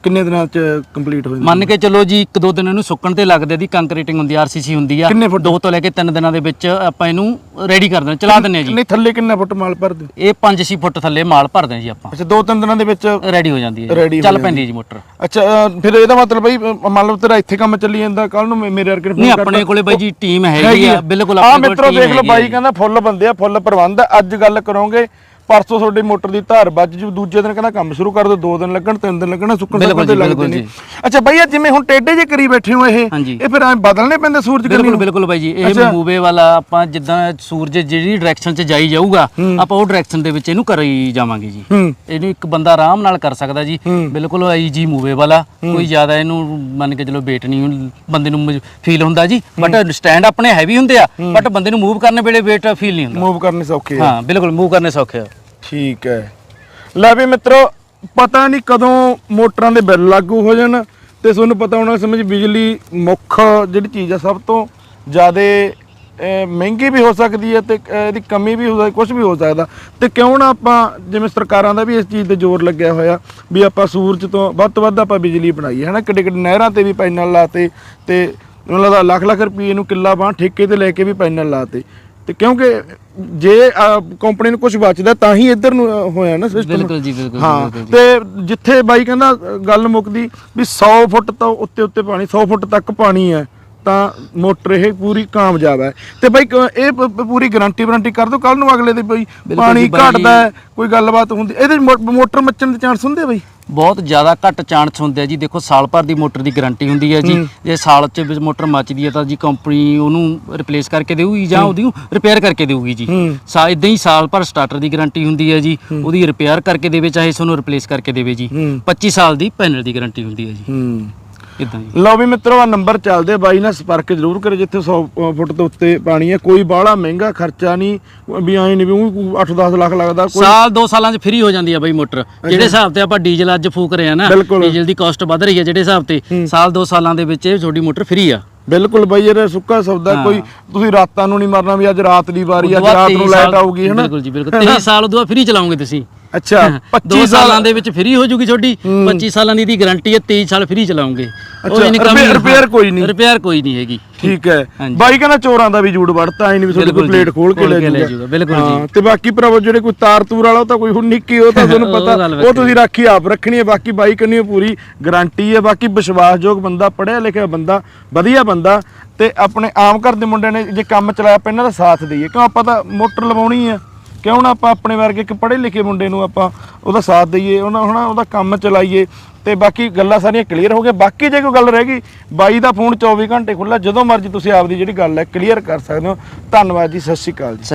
ਕਿੰਨੇ ਦਿਨਾਂ ਚ ਕੰਪਲੀਟ ਹੋ ਜਾਂਦੀ ਮੰਨ ਕੇ ਚੱਲੋ ਜੀ ਇੱਕ ਦੋ ਦਿਨ ਇਹਨੂੰ ਸੁੱਕਣ ਤੇ ਲੱਗਦੇ ਦੀ ਕੰਕਰੀਟਿੰਗ ਹੁੰਦੀ ਆਰਸੀਸੀ ਹੁੰਦੀ ਆ ਕਿੰਨੇ ਫੁੱਟ? ਦੋ ਤੋਂ ਲੈ ਕੇ ਤਿੰਨ ਦਿਨਾਂ ਦੇ ਵਿੱਚ ਆਪਾਂ ਇਹਨੂੰ ਰੈਡੀ ਕਰ ਦਿੰਦੇ ਚਲਾ ਦਿੰਦੇ ਆ ਜੀ ਨਹੀਂ ਥੱਲੇ ਕਿੰਨਾ ਫੁੱਟ ਮਾਲ ਭਰਦੇ ਹੋ? ਇਹ 5-6 ਫੁੱਟ ਥੱਲੇ ਮਾਲ ਭਰਦੇ ਆ ਜੀ ਆਪਾਂ ਅੱਛਾ ਦੋ ਤਿੰਨ ਦਿਨਾਂ ਦੇ ਵਿੱਚ ਰੈਡੀ ਹੋ ਜਾਂਦੀ ਹੈ Ready ਜੀ। ਹੋ ਚੱਲ ਪੈਂਦੀ ਹੈ ਜੀ ਮੋਟਰ ਅੱਛਾ ਫਿਰ ਇਹਦਾ ਮਤਲਬ ਬਈ ਮੰਨ ਲਓ ਤੇਰਾ ਇੱਥੇ ਕੰਮ ਚੱਲੀ ਜਾਂਦਾ ਕੱਲ ਨੂੰ ਮੇ- ਮੇਰੇ ਵਰਗੇ ਨੂੰ ਨਹੀਂ phone ਆਪਣੇ ਕਰਦਾ। ਕੋਲੇ ਬਾਈ ਜੀ ਟੀਮ ਹੈਗੀ ਆ ਬਿਲਕੁਲ ਆਪਣੇ ਕੋਲ ਮਿੱਤਰੋ team ਦੇਖ ਲਓ ਹੈਗੀ ਆ ਬਾਈ ਜੀ। ਕਹਿੰਦਾ ਫੁੱਲ ਬੰਦੇ ਆ ਫੁੱਲ ਪ੍ਰਬੰਧ ਆ। ਅੱਜ ਗੱਲ ਕਰੋਗੇ ਪਰਸੋਂ ਤੁਹਾਡੀ ਮੋਟਰ ਦੀ ਧਾਰ ਵੱਜ ਜੂ ਦੂਜੇ ਦਿਨ ਕਹਿੰਦਾ ਕੰਮ ਸ਼ੁਰੂ ਕਰ ਦੋ ਦੋ ਦਿਨ ਲੱਗਣ ਤਿੰਨ ਦਿਨ ਲੱਗਣ ਸੁੱਕਣ ਤੇ ਲੱਗਦੇ ਨੇ। ਅੱਛਾ ਬਈਆ ਜਿਵੇਂ ਹੁਣ ਟੇਡੇ ਜੇ ਕਰੀ ਬੈਠੇ ਹੋ ਇਹ। ਇਹ ਫਿਰ ਐ ਬਦਲਨੇ ਪੈਂਦੇ ਸੂਰਜ ਕੰਨੀ ਬਿਲਕੁਲ? ਬਿਲਕੁਲ ਬਾਈ ਜੀ ਇਹ। ਮੂਵੇ ਵਾਲਾ ਆਪਾਂ ਜਿੱਦਾਂ ਸੂਰਜ ਜਿਹੜੀ ਡਾਇਰੈਕਸ਼ਨ 'ਚ ਜਾਈ ਜਾਊਗਾ ਆਪਾਂ ਉਹ ਡਾਇਰੈਕਸ਼ਨ ਦੇ ਵਿੱਚ ਇਹਨੂੰ ਕਰੀ ਜਾਵਾਂਗੇ ਜੀ। ਇਹਨੂੰ ਇੱਕ ਬੰਦਾ ਆਰਾਮ ਨਾਲ ਕਰ ਸਕਦਾ ਜੀ। ਬਿਲਕੁਲ ਆਈ ਜੀ ਮੂਵੇ ਵਾਲਾ ਕੋਈ ਜ਼ਿਆਦਾ ਇਹਨੂੰ ਮੰਨ ਕੇ ਚਲੋ weight ਨਹੀਂ ਬੰਦੇ ਨੂੰ ਫੀਲ ਹੁੰਦਾ ਜੀ। ਬਟ ਸਟੈਂਡ ਆਪਣੇ ਹੈਵੀ ਹੁੰਦੇ ਆ ਬਟ ਬੰਦੇ ਨੂੰ ਮੂਵ ਕਰਨ ਵੇਲੇ weight ਫੀਲ ਨਹੀਂ ਹੁੰਦਾ। ਮੂਵ ਕਰਨੇ ਸੌਖੇ ਆ ਹਾਂ ਬਿਲਕੁਲ ਮੂਵ ਕਰਨੇ ਸੌਖੇ ਆ। ਠੀਕ ਹੈ। ਲੈ ਵੀ ਮਿੱਤਰੋ, ਪਤਾ ਨਹੀਂ ਕਦੋਂ ਮੋਟਰਾਂ ਦੇ ਬਿੱਲ ਲਾਗੂ ਹੋ ਜਾਣ ਤੇ ਤੁਹਾਨੂੰ ਪਤਾ ਹੋਣਾ ਸਮਝ ਬਿਜਲੀ ਮੁੱਖ ਜਿਹੜੀ ਚੀਜ਼ ਆ, ਸਭ ਤੋਂ ਜ਼ਿਆਦਾ ਮਹਿੰਗੀ ਵੀ ਹੋ ਸਕਦੀ ਹੈ ਤੇ ਇਹਦੀ ਕਮੀ ਵੀ ਹੋ ਸਕਦੀ ਕੁਝ ਵੀ ਹੋ ਸਕਦਾ। ਤੇ ਕਿਉਂ ਨਾ ਆਪਾਂ ਜਿਵੇਂ ਸਰਕਾਰਾਂ ਦਾ ਵੀ ਇਸ ਚੀਜ਼ ਤੇ ਜ਼ੋਰ ਲੱਗਿਆ ਹੋਇਆ ਵੀ ਆਪਾਂ ਸੂਰਜ ਤੋਂ ਵੱਧ ਤੋਂ ਵੱਧ ਆਪਾਂ ਬਿਜਲੀ ਬਣਾਈਏ, ਹਨਾ? ਕਿੱਡੇ ਕਿੱਡੇ ਨਹਿਰਾਂ ਤੇ ਵੀ ਪੈਨਲ ਲਾਤੇ ਤੇ ਉਹਨਾਂ ਦਾ ਲੱਖ ਲੱਖ ਰੁਪਏ ਨੂੰ ਕਿੱਲਾ ਬਾਹ ਠੇਕੇ ਤੇ ਲੈ ਕੇ ਵੀ ਪੈਨਲ ਲਾਤੇ। ਤੇ ਕਿਉਂਕਿ ਜੇ ਕੰਪਨੀ ਨੂੰ ਕੁਝ ਬਚਦਾ ਤਾਂ ਹੀ ਇੱਧਰ ਨੂੰ ਹੋਇਆ ਨਾ ਸਿਸਟਮ ਬਿਲਕੁਲ ਜੀ ਬਿਲਕੁਲ ਹਾਂ। ਤੇ ਜਿੱਥੇ ਬਾਈ ਕਹਿੰਦਾ ਗੱਲ ਮੁੱਕਦੀ ਵੀ 100 ਫੁੱਟ ਤੋਂ ਉੱਤੇ ਉੱਤੇ ਪਾਣੀ 100 ਫੁੱਟ ਤੱਕ ਪਾਣੀ ਹੈ ਤਾਂ ਮੋਟਰ ਇਹ ਪੂਰੀ ਕਾਮਯਾਬ ਹੈ। ਤੇ ਬਾਈ ਕ- ਇਹ ਪ- ਪ- ਪੂਰੀ ਗਾਰੰਟੀ ਵਾਰੰਟੀ ਕਰ ਦੋ ਕੱਲ ਨੂੰ ਅਗਲੇ ਦੇ ਬਈ ਪਾਣੀ ਜੀ ਬਾਈ। ਘਟਦਾ ਹੈ ਕੋਈ ਗੱਲਬਾਤ ਹੁੰਦੀ ਇਹਦੇ ਮੋ- ਮੋਟਰ ਮੱਚਣ ਦੇ ਚਾਂਸ ਹੁੰਦੇ ਆ ਬਾਈ? ਬਹੁਤ ਜ਼ਿਆਦਾ ਘੱਟ ਚਾਂਸ ਹੁੰਦੇ ਆ ਜੀ। ਦੇਖੋ ਸਾਲ ਭਰ ਦੀ ਮੋਟਰ ਦੀ ਗਾਰੰਟੀ ਹੁੰਦੀ ਹੈ ਜੀ। ਜੇ ਸਾਲ ਚ ਵਿੱਚ ਮੋਟਰ ਮੱਚਦੀ ਹੈ ਤਾਂ ਜੀ ਕੰਪਨੀ ਉਹਨੂੰ ਰਿਪਲੇਸ ਕਰਕੇ ਦੇਊਗੀ ਜਾਂ ਉਹਦੀ ਰਿਪੇਅਰ ਕਰਕੇ ਦੇਊਗੀ ਜੀ। ਹੂੰ। ਸਾ ਇਦਾਂ ਹੀ ਸਾਲ ਭਰ ਸਟਾਰਟਰ ਦੀ ਗਾਰੰਟੀ ਹੁੰਦੀ ਹੈ ਜੀ। ਉਹਦੀ ਰਿਪੇਅਰ ਕਰਕੇ ਦੇਵੇ ਚਾਹੇ ਤੁਹਾਨੂੰ ਰਿਪਲੇਸ ਕਰਕੇ ਦੇਵੇ ਜੀ। ਹੂੰ। 25 ਸਾਲ ਦੀ ਪੈਨਲ ਦੀ ਗਾਰੰਟੀ ਹੁੰਦੀ ਹੈ ਜੀ। ਹੂੰ। ਇਦਾਂ ਜੀ। ਲਓ ਵੀ ਮਿੱਤਰੋ ਆ ਨੰਬਰ ਚੱਲਦੇ ਬਾਈ ਨਾਲ ਸੰਪਰਕ ਜ਼ਰੂਰ ਕਰੋ ਜਿੱਥੇ 100 ਫੁੱਟ ਤੋਂ ਉੱਤੇ ਪਾਣੀ ਹੈ। ਕੋਈ ਬਾਹਲਾ ਮਹਿੰਗਾ ਖਰਚਾ ਨਹੀਂ। ਵੀ ਐਂ ਨਹੀਂ ਵੀ 8-10 ਲੱਖ ਲੱਗਦਾ ਕੋਈ ਸਾਲ 2 ਸਾਲਾਂ 'ਚ ਫ੍ਰੀ ਹੋ ਜਾਂਦੀ ਆ ਬਾਈ ਮੋਟਰ। ਜਿਹੜੇ ਹਿਸਾਬ ਤੇ ਆਪਾਂ ਡੀਜ਼ਲ ਅੱਜ ਫੂਕ ਰਹੇ ਆ ਨਾ। ਡੀਜ਼ਲ ਦੀ ਕਾਸਟ ਵੱਧ ਰਹੀ ਹੈ ਜਿਹੜੇ ਹਿਸਾਬ ਤੇ ਸਾਲ 2 ਸਾਲਾਂ ਦੇ ਵਿੱਚ ਇਹ ਤੁਹਾਡੀ ਮੋਟਰ ਫ੍ਰੀ ਆ। ਬਿਲਕੁਲ ਬਾਈ ਇਹ ਸੁੱਕਾ ਸੌਦਾ। ਹਾਂ। ਕੋਈ ਤੁਸੀਂ ਰਾਤਾਂ ਨੂੰ ਨਹੀਂ ਮਰਨਾ ਵੀ ਅੱਜ ਰਾਤ ਦੀ ਵਾਰੀ ਅੱਜ ਰਾਤ 23 ਨੂੰ ਲਾਈਟ ਆਊਗੀ ਹਨਾ ਬਿਲਕੁਲ ਜੀ ਬਿਲਕੁਲ। 23 (laughs) ਸਾਲ ਉਦੋਂ ਫ੍ਰੀ ਚਲਾਉਂਗੇ ਤੁਸੀਂ। ਅੱਛਾ 2 25 ਸਾਲਾਂ ਦੇ ਵਿੱਚ ਫ੍ਰੀ ਹੋ ਜੂਗੀ ਤੁਹਾਡੀ 25 ਸਾਲਾਂ ਦੀ ਦੀ ਗਾਰੰਟੀ ਹੈ 23 ਸਾਲ ਫ੍ਰੀ ਚਲਾਉਂਗੇ। ਅੱਛਾ, ਰਿਪੇਅਰ- ਰਿਪੇਅਰ ਕੋਈ ਨਹੀਂ। ਰਿਪੇਅਰ ਕੋਈ ਨਹੀਂ ਹੈਗੀ। ਠੀਕ ਹੈ। ਬਾਈ ਕਹਿੰਦਾ ਚੋਰਾਂ ਦਾ ਵੀ ਜੂੜ ਵੜਤਾ ਐ ਨਹੀਂ ਵੀ ਤੁਹਾਡੀ ਪਲੇਟ ਖੋਲ ਕੇ ਲੈ ਜਾਊਗਾ, ਬਿਲਕੁਲ ਜੀ। ਤੇ ਬਾਕੀ ਭਰਾਵੋ ਜਿਹੜੇ ਕੋਈ ਤਾਰ ਤੂਰ ਵਾਲਾ ਉਹ ਤਾਂ ਕੋਈ ਹੁਣ ਨਿੱਕੀ ਉਹ ਤਾਂ (laughs) ਤੁਹਾਨੂੰ ਉਹ ਪਤਾ ਉਹ ਤੁਸੀਂ ਰਾਖੀ ਆਪ ਰੱਖਣੀ ਹੈ। ਬਾਕੀ ਬਾਈ ਕੰਨੀ ਪੂਰੀ ਗਾਰੰਟੀ ਹੈ। ਬਾਕੀ ਵਿਸ਼ਵਾਸਯੋਗ ਬੰਦਾ ਪੜਿਆ ਲਿਖਿਆ ਬੰਦਾ ਵਧੀਆ ਬੰਦਾ ਤੇ ਆਪਣੇ ਆਮ ਘਰ ਦੇ ਮੁੰਡਿਆਂ ਨੇ ਜੇ ਕੰਮ ਚਲਾਇਆ ਆਪਾਂ ਇਹਨਾਂ ਦਾ ਸਾਥ ਦਈਏ। ਕਿਉਂ ਆਪਾਂ ਤਾਂ ਮੋਟਰ ਲਵਾਉਣੀ ਹੈ। ਕਿਉਂ ਨਾ ਆਪਾਂ ਆਪਣੇ ਵਰਗੇ ਇੱਕ ਪੜ੍ਹੇ ਲਿਖੇ ਮੁੰਡੇ ਨੂੰ ਆਪਾਂ ਉਹਦਾ ਸਾਥ ਦਈਏ, ਉਹਨਾਂ ਹਨਾ ਉਹਦਾ ਕੰਮ ਚਲਾਈਏ ਤੇ ਬਾਕੀ ਗੱਲਾਂ ਸਾਰੀਆਂ ਕਲੀਅਰ ਹੋ ਗਈਆਂ। ਬਾਕੀ ਜੇ ਕੋਈ ਗੱਲ ਰਹਿ ਗਈ, ਬਾਈ ਦਾ ਫੋਨ 24 ਘੰਟੇ ਖੁੱਲਾ ਜਦੋਂ ਮਰਜ਼ੀ ਤੁਸੀਂ ਆਪਦੀ ਜਿਹੜੀ ਗੱਲ ਹੈ ਕਲੀਅਰ ਕਰ ਸਕਦੇ ਹੋ। ਧੰਨਵਾਦ ਜੀ, ਸਤਿ ਸ਼੍ਰੀ ਅਕਾਲ ਜੀ।